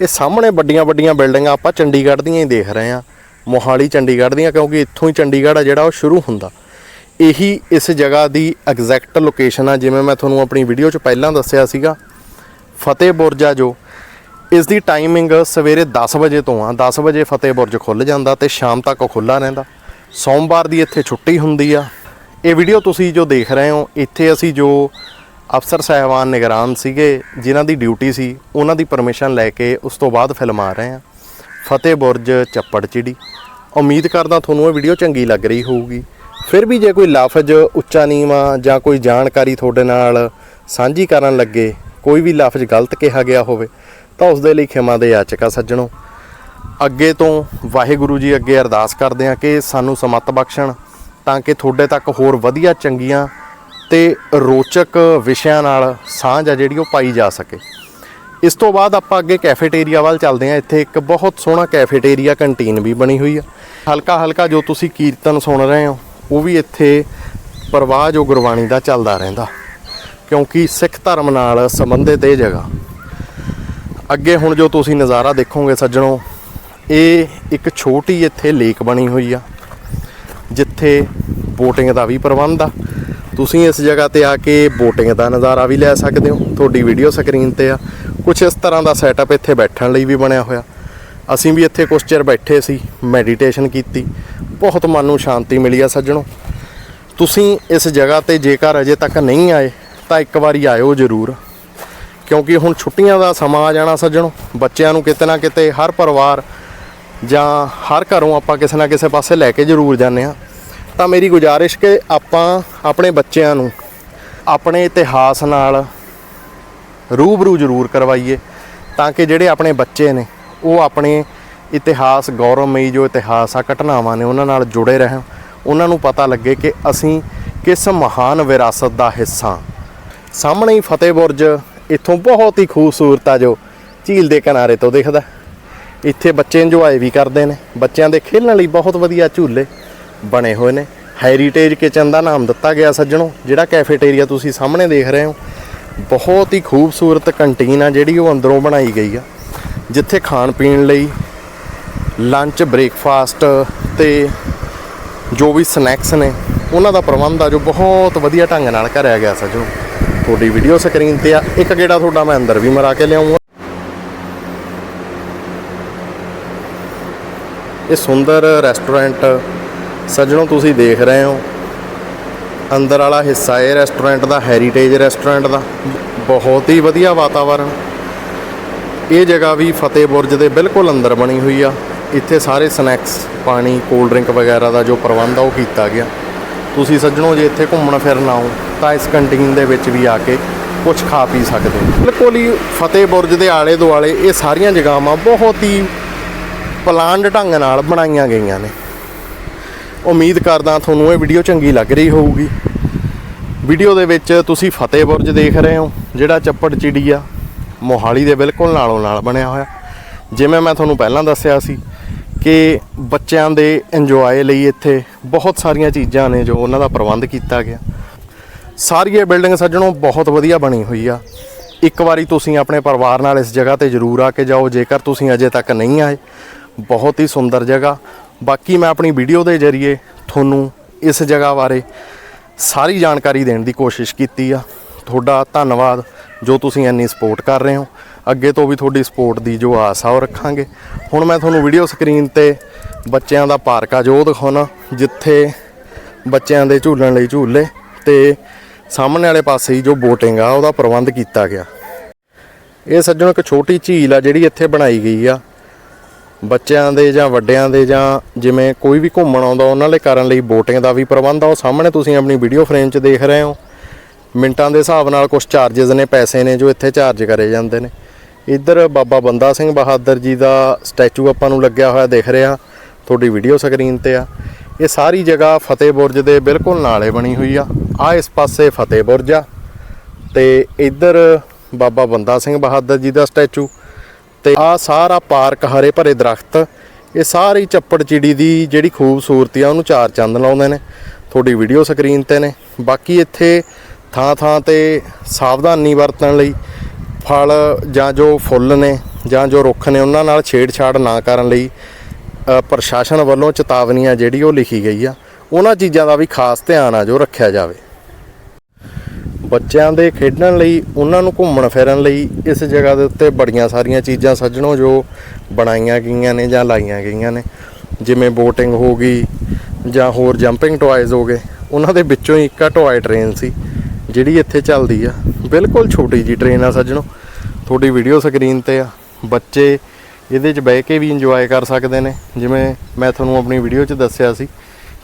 ਇਹ ਸਾਹਮਣੇ ਵੱਡੀਆਂ ਵੱਡੀਆਂ ਬਿਲਡਿੰਗਾਂ ਆਪਾਂ ਚੰਡੀਗੜ੍ਹ ਦੀਆਂ ਹੀ ਦੇਖ ਰਹੇ ਹਾਂ। ਮੋਹਾਲੀ ਚੰਡੀਗੜ੍ਹ ਦੀਆਂ, ਕਿਉਂਕਿ ਇੱਥੋਂ ਹੀ ਚੰਡੀਗੜ੍ਹ ਆ ਜਿਹੜਾ ਉਹ ਸ਼ੁਰੂ ਹੁੰਦਾ। ਇਹੀ ਇਸ ਜਗ੍ਹਾ ਦੀ ਐਗਜ਼ੈਕਟ ਲੋਕੇਸ਼ਨ ਆ, ਜਿਵੇਂ ਮੈਂ ਤੁਹਾਨੂੰ ਆਪਣੀ ਵੀਡੀਓ 'ਚ ਪਹਿਲਾਂ ਦੱਸਿਆ ਸੀਗਾ। ਫਤਿਹ ਬੁਰਜ ਆ ਜੋ ਇਸ ਦੀ ਟਾਈਮਿੰਗ ਸਵੇਰੇ 10 ਵਜੇ ਤੋਂ ਆ। 10 ਵਜੇ ਫਤਿਹ ਬੁਰਜ ਖੁੱਲ ਜਾਂਦਾ ਤੇ ਸ਼ਾਮ ਤੱਕ ਖੁੱਲਾ ਰਹਿੰਦਾ। ਸੋਮਵਾਰ ਦੀ ਇੱਥੇ ਛੁੱਟੀ ਹੁੰਦੀ ਆ। ਇਹ ਵੀਡੀਓ ਤੁਸੀਂ ਜੋ ਦੇਖ ਰਹੇ ਹੋ, ਇੱਥੇ ਅਸੀਂ ਜੋ ਅਫਸਰ ਸਾਹਿਬਾਨ ਨਿਗਰਾਨ ਸੀਗੇ, ਜਿਨ੍ਹਾਂ ਦੀ ਡਿਊਟੀ ਸੀ, ਉਹਨਾਂ ਦੀ ਪਰਮਿਸ਼ਨ ਲੈ ਕੇ ਉਸ ਤੋਂ ਬਾਅਦ ਫਿਲਮ ਆ ਰਹੇ ਆ ਫਤਿਹ ਬੁਰਜ, ਚੱਪੜ ਚਿੜੀ। ਉਮੀਦ ਕਰਦਾ ਤੁਹਾਨੂੰ ਇਹ ਵੀਡੀਓ ਚੰਗੀ ਲੱਗ ਰਹੀ ਹੋਊਗੀ। ਫਿਰ ਵੀ ਜੇ ਕੋਈ ਲਫ਼ਜ਼ ਉੱਚਾ ਨੀਵਾਂ ਜਾਂ ਕੋਈ ਜਾਣਕਾਰੀ ਤੁਹਾਡੇ ਨਾਲ ਸਾਂਝੀ ਕਰਨ ਲੱਗੇ, ਕੋਈ ਵੀ ਲਫ਼ਜ਼ ਗਲਤ ਕਿਹਾ ਗਿਆ ਹੋਵੇ, ਤਾਂ ਉਸ ਦੇ ਲਈ ਖਿਮਾ ਦੇ ਯਾਚਕਾ ਸੱਜਣੋ। ਅੱਗੇ ਤੋਂ ਵਾਹਿਗੁਰੂ ਜੀ ਅੱਗੇ ਅਰਦਾਸ ਕਰਦੇ ਹਾਂ ਕਿ ਸਾਨੂੰ ਸਮਤ ਬਖਸ਼ਣ, ਤਾਂ ਕਿ ਤੁਹਾਡੇ ਤੱਕ ਹੋਰ ਵਧੀਆ ਚੰਗੀਆਂ ਤੇ ਰੋਚਕ ਵਿਸ਼ਿਆਂ ਨਾਲ ਸਾਂਝ ਆ ਜਿਹੜੀ ਉਹ ਪਾਈ ਜਾ ਸਕੇ। ਇਸ ਤੋਂ ਬਾਅਦ ਆਪਾਂ ਅੱਗੇ ਕੈਫੇਟੇਰੀਆ ਵੱਲ ਚੱਲਦੇ ਹਾਂ। ਇੱਥੇ ਇੱਕ ਬਹੁਤ ਸੋਹਣਾ ਕੈਫੇਟੇਰੀਆ ਕੰਟੀਨ ਵੀ ਬਣੀ ਹੋਈ ਆ। ਹਲਕਾ ਹਲਕਾ ਜੋ ਤੁਸੀਂ ਕੀਰਤਨ ਸੁਣ ਰਹੇ ਹੋ, ਉਹ ਵੀ ਇੱਥੇ ਪ੍ਰਵਾਹ ਜੋ ਗੁਰਬਾਣੀ ਦਾ ਚੱਲਦਾ ਰਹਿੰਦਾ। ਕਿਉਂਕਿ ਸਿੱਖ ਧਰਮ ਨਾਲ ਸੰਬੰਧਿਤ ਇਹ ਜਗ੍ਹਾ। ਅੱਗੇ ਹੁਣ ਜੋ ਤੁਸੀਂ ਨਜ਼ਾਰਾ ਦੇਖੋਗੇ ਸੱਜਣੋ, ਇਹ ਇੱਕ ਛੋਟੀ ਇੱਥੇ ਲੇਕ ਬਣੀ ਹੋਈ ਆ, ਜਿੱਥੇ ਬੋਟਿੰਗ ਦਾ ਵੀ ਪ੍ਰਬੰਧ ਆ। ਤੁਸੀਂ ਇਸ ਜਗ੍ਹਾ ਤੇ ਆ ਕੇ ਬੋਟਿੰਗ ਦਾ ਨਜ਼ਾਰਾ ਵੀ ਲੈ ਸਕਦੇ ਹੋ। ਤੁਹਾਡੀ ਵੀਡੀਓ ਸਕਰੀਨ ਤੇ ਆ। ਕੁਝ ਇਸ ਤਰ੍ਹਾਂ ਦਾ ਸੈਟਅਪ ਇੱਥੇ ਬੈਠਣ ਲਈ ਵੀ ਬਣਿਆ ਹੋਇਆ। ਅਸੀਂ ਵੀ ਇੱਥੇ ਕੁਝ ਚਿਰ ਬੈਠੇ ਸੀ ਮੈਡੀਟੇਸ਼ਨ ਕੀਤੀ। ਬਹੁਤ ਮਨ ਨੂੰ ਸ਼ਾਂਤੀ ਮਿਲੀ ਆ ਸੱਜਣੋ। ਤੁਸੀਂ ਇਸ ਜਗ੍ਹਾ ਤੇ ਜੇਕਰ ਅਜੇ ਤੱਕ ਨਹੀਂ ਆਏ, ਤਾਂ ਇੱਕ ਵਾਰੀ ਆਇਓ ਜ਼ਰੂਰ। ਕਿਉਂਕਿ ਹੁਣ ਛੁੱਟੀਆਂ ਦਾ ਸਮਾਂ ਆ ਜਾਣਾ ਸੱਜਣੋ। ਬੱਚਿਆਂ ਨੂੰ ਕਿਤੇ ਨਾ ਕਿਤੇ ਹਰ ਪਰਿਵਾਰ ਜਾਂ ਹਰ ਘਰੋਂ ਆਪਾਂ ਕਿਸੇ ਨਾ ਕਿਸੇ ਪਾਸੇ ਲੈ ਕੇ ਜ਼ਰੂਰ ਜਾਂਦੇ ਆ ਤਾਂ ਮੇਰੀ ਗੁਜ਼ਾਰਿਸ਼ ਕਿ ਆਪਾਂ ਆਪਣੇ ਬੱਚਿਆਂ ਨੂੰ ਆਪਣੇ ਇਤਿਹਾਸ ਨਾਲ ਰੂਬਰੂ ਜ਼ਰੂਰ ਕਰਵਾਈਏ ਤਾਂ ਕਿ ਜਿਹੜੇ ਆਪਣੇ ਬੱਚੇ ਨੇ, ਉਹ ਆਪਣੇ ਇਤਿਹਾਸ ਗੌਰਵਮਈ ਜੋ ਇਤਿਹਾਸ ਆ, ਘਟਨਾਵਾਂ ਨੇ, ਉਹਨਾਂ ਨਾਲ ਜੁੜੇ ਰਹਿਣ। ਉਹਨਾਂ ਨੂੰ ਪਤਾ ਲੱਗੇ ਕਿ ਅਸੀਂ ਕਿਸ ਮਹਾਨ ਵਿਰਾਸਤ ਦਾ ਹਿੱਸਾ ਹਾਂ। ਸਾਹਮਣੇ ਹੀ ਫਤਿਹ ਬੁਰਜ ਇੱਥੋਂ ਬਹੁਤ ਹੀ ਖੂਬਸੂਰਤ ਆ ਜੋ ਝੀਲ ਦੇ ਕਿਨਾਰੇ ਤੋਂ ਦਿਖਦਾ। ਇੱਥੇ ਬੱਚੇ ਇੰਜੋਏ ਵੀ ਕਰਦੇ ਨੇ। ਬੱਚਿਆਂ ਦੇ ਖੇਡਣ ਲਈ ਬਹੁਤ ਵਧੀਆ ਝੂਲੇ ਬਣੇ ਹੋਏ ਨੇ। ਹੈਰੀਟੇਜ ਕਿਚਨ ਦਾ ਨਾਮ ਦਿੱਤਾ ਗਿਆ ਸੱਜਣੋ, ਜਿਹੜਾ ਕੈਫੇਟੇਰੀਆ ਤੁਸੀਂ ਸਾਹਮਣੇ ਦੇਖ ਰਹੇ ਹੋ। ਬਹੁਤ ਹੀ ਖੂਬਸੂਰਤ ਕੰਟੀਨ ਆ ਜਿਹੜੀ ਉਹ ਅੰਦਰੋਂ ਬਣਾਈ ਗਈ ਆ। ਜਿੱਥੇ ਖਾਣ ਪੀਣ ਲਈ ਲੰਚ ਬ੍ਰੇਕਫਾਸਟ ਤੇ ਜੋ ਵੀ ਸਨੈਕਸ ਨੇ, ਉਹਨਾਂ ਦਾ ਪ੍ਰਬੰਧ ਆ ਜੋ ਬਹੁਤ ਵਧੀਆ ਢੰਗ ਨਾਲ ਕਰਿਆ ਗਿਆ ਸੱਜਣੋ। ਤੁਹਾਡੀ ਵੀਡੀਓ ਸਕਰੀਨ ਤੇ ਆ, ਇੱਕ ਗੇੜਾ ਤੁਹਾਡਾ ਮੈਂ ਅੰਦਰ ਵੀ ਮਰਾ ਕੇ ਲਿਆਉਂਗਾ। ਇਹ ਸੁੰਦਰ ਰੈਸਟੋਰੈਂਟ ਸੱਜਣੋ, ਤੁਸੀਂ ਦੇਖ ਰਹੇ ਹੋ। ਅੰਦਰ ਵਾਲਾ ਹਿੱਸਾ ਇਹ ਰੈਸਟੋਰੈਂਟ ਦਾ ਹੈਰੀਟੇਜ ਰੈਸਟੋਰੈਂਟ ਦਾ। ਬਹੁਤ ਹੀ ਵਧੀਆ ਵਾਤਾਵਰਣ ਇਹ ਜਗ੍ਹਾ ਵੀ ਫਤਿਹ ਬੁਰਜ ਦੇ ਬਿਲਕੁਲ ਅੰਦਰ ਬਣੀ ਹੋਈ ਆ। ਇੱਥੇ ਸਾਰੇ ਸਨੈਕਸ ਪਾਣੀ ਕੋਲਡ ਡਰਿੰਕ ਵਗੈਰਾ ਦਾ ਜੋ ਪ੍ਰਬੰਧ ਆ, ਉਹ ਕੀਤਾ ਗਿਆ। ਤੁਸੀਂ ਸੱਜਣੋ, ਜੇ ਇੱਥੇ ਘੁੰਮਣ ਫਿਰਨ ਆਓ, ਤਾਂ ਇਸ ਕੰਟੀਨ ਦੇ ਵਿੱਚ ਵੀ ਆ ਕੇ ਕੁਝ ਖਾ ਪੀ ਸਕਦੇ ਹੋ। ਬਿਲਕੁਲ ਹੀ ਫਤਿਹ ਬੁਰਜ ਦੇ ਆਲੇ ਦੁਆਲੇ ਇਹ ਸਾਰੀਆਂ ਜਗ੍ਹਾਵਾਂ ਬਹੁਤ ਹੀ ਪਲਾਨਡ ਢੰਗ ਨਾਲ ਬਣਾਈਆਂ ਗਈਆਂ ਨੇ। ਉਮੀਦ ਕਰਦਾ ਤੁਹਾਨੂੰ ਇਹ ਵੀਡੀਓ ਚੰਗੀ ਲੱਗ ਰਹੀ ਹੋਊਗੀ। ਵੀਡੀਓ ਦੇ ਵਿੱਚ ਤੁਸੀਂ ਫਤਿਹ ਬੁਰਜ ਦੇਖ ਰਹੇ ਹੋ, ਜਿਹੜਾ ਚੱਪੜ ਚਿੜੀ ਆ, ਮੋਹਾਲੀ ਦੇ ਬਿਲਕੁਲ ਨਾਲੋਂ ਨਾਲ ਬਣਿਆ ਹੋਇਆ। ਜਿਵੇਂ ਮੈਂ ਤੁਹਾਨੂੰ ਪਹਿਲਾਂ ਦੱਸਿਆ ਸੀ ਕਿ ਬੱਚਿਆਂ ਦੇ ਇੰਜੋਏ ਲਈ ਇੱਥੇ ਬਹੁਤ ਸਾਰੀਆਂ ਚੀਜ਼ਾਂ ਨੇ ਜੋ ਉਹਨਾਂ ਦਾ ਪ੍ਰਬੰਧ ਕੀਤਾ ਗਿਆ। ਸਾਰੀ ਇਹ ਬਿਲਡਿੰਗ ਸੱਜਣੋਂ ਬਹੁਤ ਵਧੀਆ ਬਣੀ ਹੋਈ ਆ। ਇੱਕ ਵਾਰੀ ਤੁਸੀਂ ਆਪਣੇ ਪਰਿਵਾਰ ਨਾਲ ਇਸ ਜਗ੍ਹਾ ਤੇ ਜ਼ਰੂਰ ਆ ਕੇ ਜਾਓ, ਜੇਕਰ ਤੁਸੀਂ ਅਜੇ ਤੱਕ ਨਹੀਂ ਆਏ। ਬਹੁਤ ਹੀ ਸੁੰਦਰ ਜਗ੍ਹਾ ਬਾਕੀ ਮੈਂ ਆਪਣੀ ਵੀਡੀਓ ਦੇ ਜ਼ਰੀਏ ਤੁਹਾਨੂੰ ਇਸ ਜਗ੍ਹਾ ਬਾਰੇ ਸਾਰੀ ਜਾਣਕਾਰੀ ਦੇਣ ਦੀ ਕੋਸ਼ਿਸ਼ ਕੀਤੀ ਆ। ਤੁਹਾਡਾ ਧੰਨਵਾਦ ਜੋ ਤੁਸੀਂ ਇੰਨੀ ਸਪੋਰਟ ਕਰ ਰਹੇ ਹੋ। ਅੱਗੇ ਤੋਂ ਵੀ ਤੁਹਾਡੀ ਸਪੋਰਟ ਦੀ ਜੋ ਆਸ ਆ ਉਹ ਰੱਖਾਂਗੇ। ਹੁਣ ਮੈਂ ਤੁਹਾਨੂੰ ਵੀਡੀਓ ਸਕਰੀਨ ਤੇ ਬੱਚਿਆਂ ਦਾ ਪਾਰਕ ਆ ਜੋ ਉਹ ਦਿਖਾਉਣਾ, ਜਿੱਥੇ ਬੱਚਿਆਂ ਦੇ ਝੂਲਣ ਲਈ ਝੂਲੇ ਤੇ ਸਾਹਮਣੇ ਵਾਲੇ ਪਾਸੇ ਹੀ ਜੋ ਬੋਟਿੰਗ ਆ, ਉਹਦਾ ਪ੍ਰਬੰਧ ਕੀਤਾ ਗਿਆ। ਇਹ ਸੱਜਣ ਇੱਕ ਛੋਟੀ ਝੀਲ ਆ ਜਿਹੜੀ ਇੱਥੇ ਬਣਾਈ ਗਈ ਆ। ਬੱਚਿਆਂ ਦੇ ਜਾਂ ਵੱਡਿਆਂ ਦੇ ਜਾਂ ਜਿਵੇਂ ਕੋਈ ਵੀ ਘੁੰਮਣ ਆਉਂਦਾ, ਉਹਨਾਂ ਲਈ ਕਰਨ ਲਈ ਬੋਟਿੰਗ ਦਾ ਵੀ ਪ੍ਰਬੰਧ ਆ। ਉਹ ਸਾਹਮਣੇ ਤੁਸੀਂ ਆਪਣੀ ਵੀਡੀਓ ਫਰੇਮ 'ਚ ਦੇਖ ਰਹੇ ਹੋ। ਮਿੰਟਾਂ ਦੇ ਹਿਸਾਬ ਨਾਲ ਕੁਝ ਚਾਰजेस ਨੇ, ਪੈਸੇ ਨੇ ਜੋ ਇੱਥੇ ਚਾਰਜ ਕਰੇ ਜਾਂਦੇ ਨੇ। ਇੱਧਰ ਬਾਬਾ ਬੰਦਾ ਸਿੰਘ ਬਹਾਦਰ ਜੀ ਦਾ ਸਟੈਚੂ ਆਪਾਂ ਨੂੰ ਲੱਗਿਆ ਹੋਇਆ ਦਿਖ ਰਿਹਾ। ਤੁਹਾਡੀ ਵੀਡੀਓ ਸਕਰੀਨ ਤੇ ਆ। ਇਹ ਸਾਰੀ ਜਗ੍ਹਾ ਫਤਿਹ ਬੁਰਜ ਦੇ ਬਿਲਕੁਲ ਨਾਲੇ ਬਣੀ ਹੋਈ ਆ। ਆ ਇਸ ਪਾਸੇ ਫਤਿਹ ਬੁਰਜ ਆ। ਤੇ ਇੱਧਰ ਬਾਬਾ ਬੰਦਾ ਸਿੰਘ ਬਹਾਦਰ ਜੀ ਦਾ ਸਟੈਚੂ ਤੇ ਆ ਸਾਰਾ ਪਾਰਕ ਹਰੇ ਭਰੇ ਦਰਖਤ, ਇਹ ਸਾਰੀ ਚੱਪੜ ਚਿੜੀ ਦੀ ਜਿਹੜੀ ਖੂਬਸੂਰਤੀ ਆ, ਉਹਨੂੰ ਚਾਰ ਚੰਦ ਲਾਉਂਦੇ ਨੇ। ਤੁਹਾਡੀ ਵੀਡੀਓ ਸਕਰੀਨ ਤੇ ਨੇ। ਬਾਕੀ ਇੱਥੇ ਥਾਂ ਥਾਂ ਤੇ ਸਾਵਧਾਨੀ ਵਰਤਣ ਲਈ ਫਲ ਜਾਂ ਜੋ ਫੁੱਲ ਨੇ ਜਾਂ ਜੋ ਰੁੱਖ ਨੇ, ਉਹਨਾਂ ਨਾਲ ਛੇੜਛਾੜ ਨਾ ਕਰਨ ਲਈ ਪ੍ਰਸ਼ਾਸਨ ਵੱਲੋਂ ਚੇਤਾਵਨੀਆਂ ਜਿਹੜੀ ਉਹ ਲਿਖੀ ਗਈ ਆ। ਉਹਨਾਂ ਚੀਜ਼ਾਂ ਦਾ ਵੀ ਖਾਸ ਧਿਆਨ ਆ ਜੋ ਰੱਖਿਆ ਜਾਵੇ। ਬੱਚਿਆਂ ਦੇ ਖੇਡਣ ਲਈ, ਉਹਨਾਂ ਨੂੰ ਘੁੰਮਣ ਫਿਰਨ ਲਈ ਇਸ ਜਗ੍ਹਾ ਦੇ ਉੱਤੇ ਬੜੀਆਂ ਸਾਰੀਆਂ ਚੀਜ਼ਾਂ ਸੱਜਣੋ ਜੋ ਬਣਾਈਆਂ ਗਈਆਂ ਨੇ ਜਾਂ ਲਾਈਆਂ ਗਈਆਂ ਨੇ। ਜਿਵੇਂ ਬੋਟਿੰਗ ਹੋ ਗਈ ਜਾਂ ਹੋਰ ਜੰਪਿੰਗ ਟੁਆਇਜ਼ ਹੋ ਗਏ, ਉਹਨਾਂ ਦੇ ਵਿੱਚੋਂ ਹੀ ਇੱਕ ਆ ਟੁਆਏ ਟ੍ਰੇਨ ਸੀ, ਜਿਹੜੀ ਇੱਥੇ ਚੱਲਦੀ ਆ। ਬਿਲਕੁਲ ਛੋਟੀ ਜੀ ਟ੍ਰੇਨ ਆ ਸੱਜਣੋ। ਤੁਹਾਡੀ ਵੀਡੀਓ ਸਕਰੀਨ ਤੇ ਆ। ਬੱਚੇ ਇਹਦੇ 'ਚ ਬਹਿ ਕੇ ਵੀ ਇੰਜੋਏ ਕਰ ਸਕਦੇ ਨੇ। ਜਿਵੇਂ ਮੈਂ ਤੁਹਾਨੂੰ ਆਪਣੀ ਵੀਡੀਓ 'ਚ ਦੱਸਿਆ ਸੀ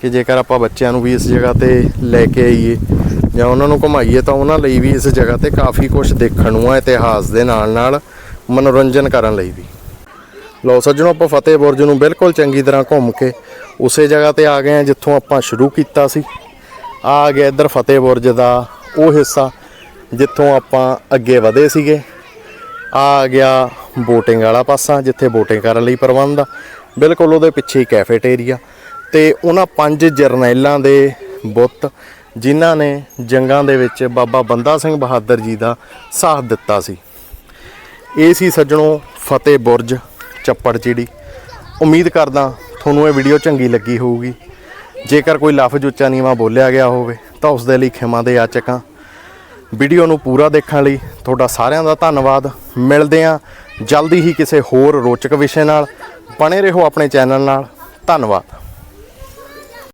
ਕਿ ਜੇਕਰ ਆਪਾਂ ਬੱਚਿਆਂ ਨੂੰ ਵੀ ਇਸ ਜਗ੍ਹਾ ਤੇ ਲੈ ਕੇ ਆਈਏ ਜਾਂ ਉਹਨਾਂ ਨੂੰ ਘੁਮਾਈਏ ਤਾਂ ਉਹਨਾਂ ਲਈ ਵੀ ਇਸ ਜਗ੍ਹਾ ਤੇ ਕਾਫੀ ਕੁਝ ਦੇਖਣ ਨੂੰ ਆ, ਇਤਿਹਾਸ ਦੇ ਨਾਲ ਨਾਲ ਮਨੋਰੰਜਨ ਕਰਨ ਲਈ ਵੀ। ਲਓ ਸੱਜਣੋ, ਆਪਾਂ ਫਤਿਹ ਬੁਰਜ ਨੂੰ ਬਿਲਕੁਲ ਚੰਗੀ ਤਰ੍ਹਾਂ ਘੁੰਮ ਕੇ ਉਸੇ ਜਗ੍ਹਾ ਤੇ ਆ ਗਏ ਆ ਜਿੱਥੋਂ ਆਪਾਂ ਸ਼ੁਰੂ ਕੀਤਾ ਸੀ। ਆ ਗਿਆ ਇੱਧਰ ਫਤਿਹ ਬੁਰਜ ਦਾ ਉਹ ਹਿੱਸਾ, ਜਿੱਥੋਂ ਆਪਾਂ ਅੱਗੇ ਵਧੇ ਸੀਗੇ। ਆ ਗਿਆ ਬੋਟਿੰਗ ਵਾਲਾ ਪਾਸਾ, ਜਿੱਥੇ ਬੋਟਿੰਗ ਕਰਨ ਲਈ ਪ੍ਰਬੰਧ ਆ। ਬਿਲਕੁਲ ਉਹਦੇ ਪਿੱਛੇ ਹੀ ਕੈਫੇਟੇਰੀਆ ਤੇ ਉਹਨਾਂ ਪੰਜ ਜਰਨੈਲਾਂ ਦੇ ਬੁੱਤ ਜਿਨ੍ਹਾਂ ਨੇ ਜੰਗਾਂ ਦੇ ਵਿੱਚ ਬਾਬਾ ਬੰਦਾ ਸਿੰਘ ਬਹਾਦਰ ਜੀ ਦਾ ਸਾਥ ਦਿੱਤਾ ਸੀ। ਇਹ ਸੀ ਸੱਜਣੋ ਫਤਿਹ ਬੁਰਜ, ਚੱਪੜ ਚਿੜੀ। ਉਮੀਦ ਕਰਦਾ ਤੁਹਾਨੂੰ ਇਹ ਵੀਡੀਓ ਚੰਗੀ ਲੱਗੀ ਹੋਊਗੀ। ਜੇਕਰ ਕੋਈ ਲਫ਼ਜ਼ ਉੱਚਾ ਨੀਵਾਂ ਬੋਲਿਆ ਗਿਆ ਹੋਵੇ, ਤਾਂ ਉਸ ਦੇ ਲਈ ਖਿਮਾ ਦੇ ਆਚਕਾਂ ਵੀਡੀਓ ਨੂੰ ਪੂਰਾ ਦੇਖਣ ਲਈ ਤੁਹਾਡਾ ਸਾਰਿਆਂ ਦਾ ਧੰਨਵਾਦ। ਮਿਲਦੇ ਹਾਂ ਜਲਦੀ ਹੀ ਕਿਸੇ ਹੋਰ ਰੋਚਕ ਵਿਸ਼ੇ ਨਾਲ। ਬਣੇ ਰਹੋ ਆਪਣੇ ਚੈਨਲ ਨਾਲ। ਧੰਨਵਾਦ।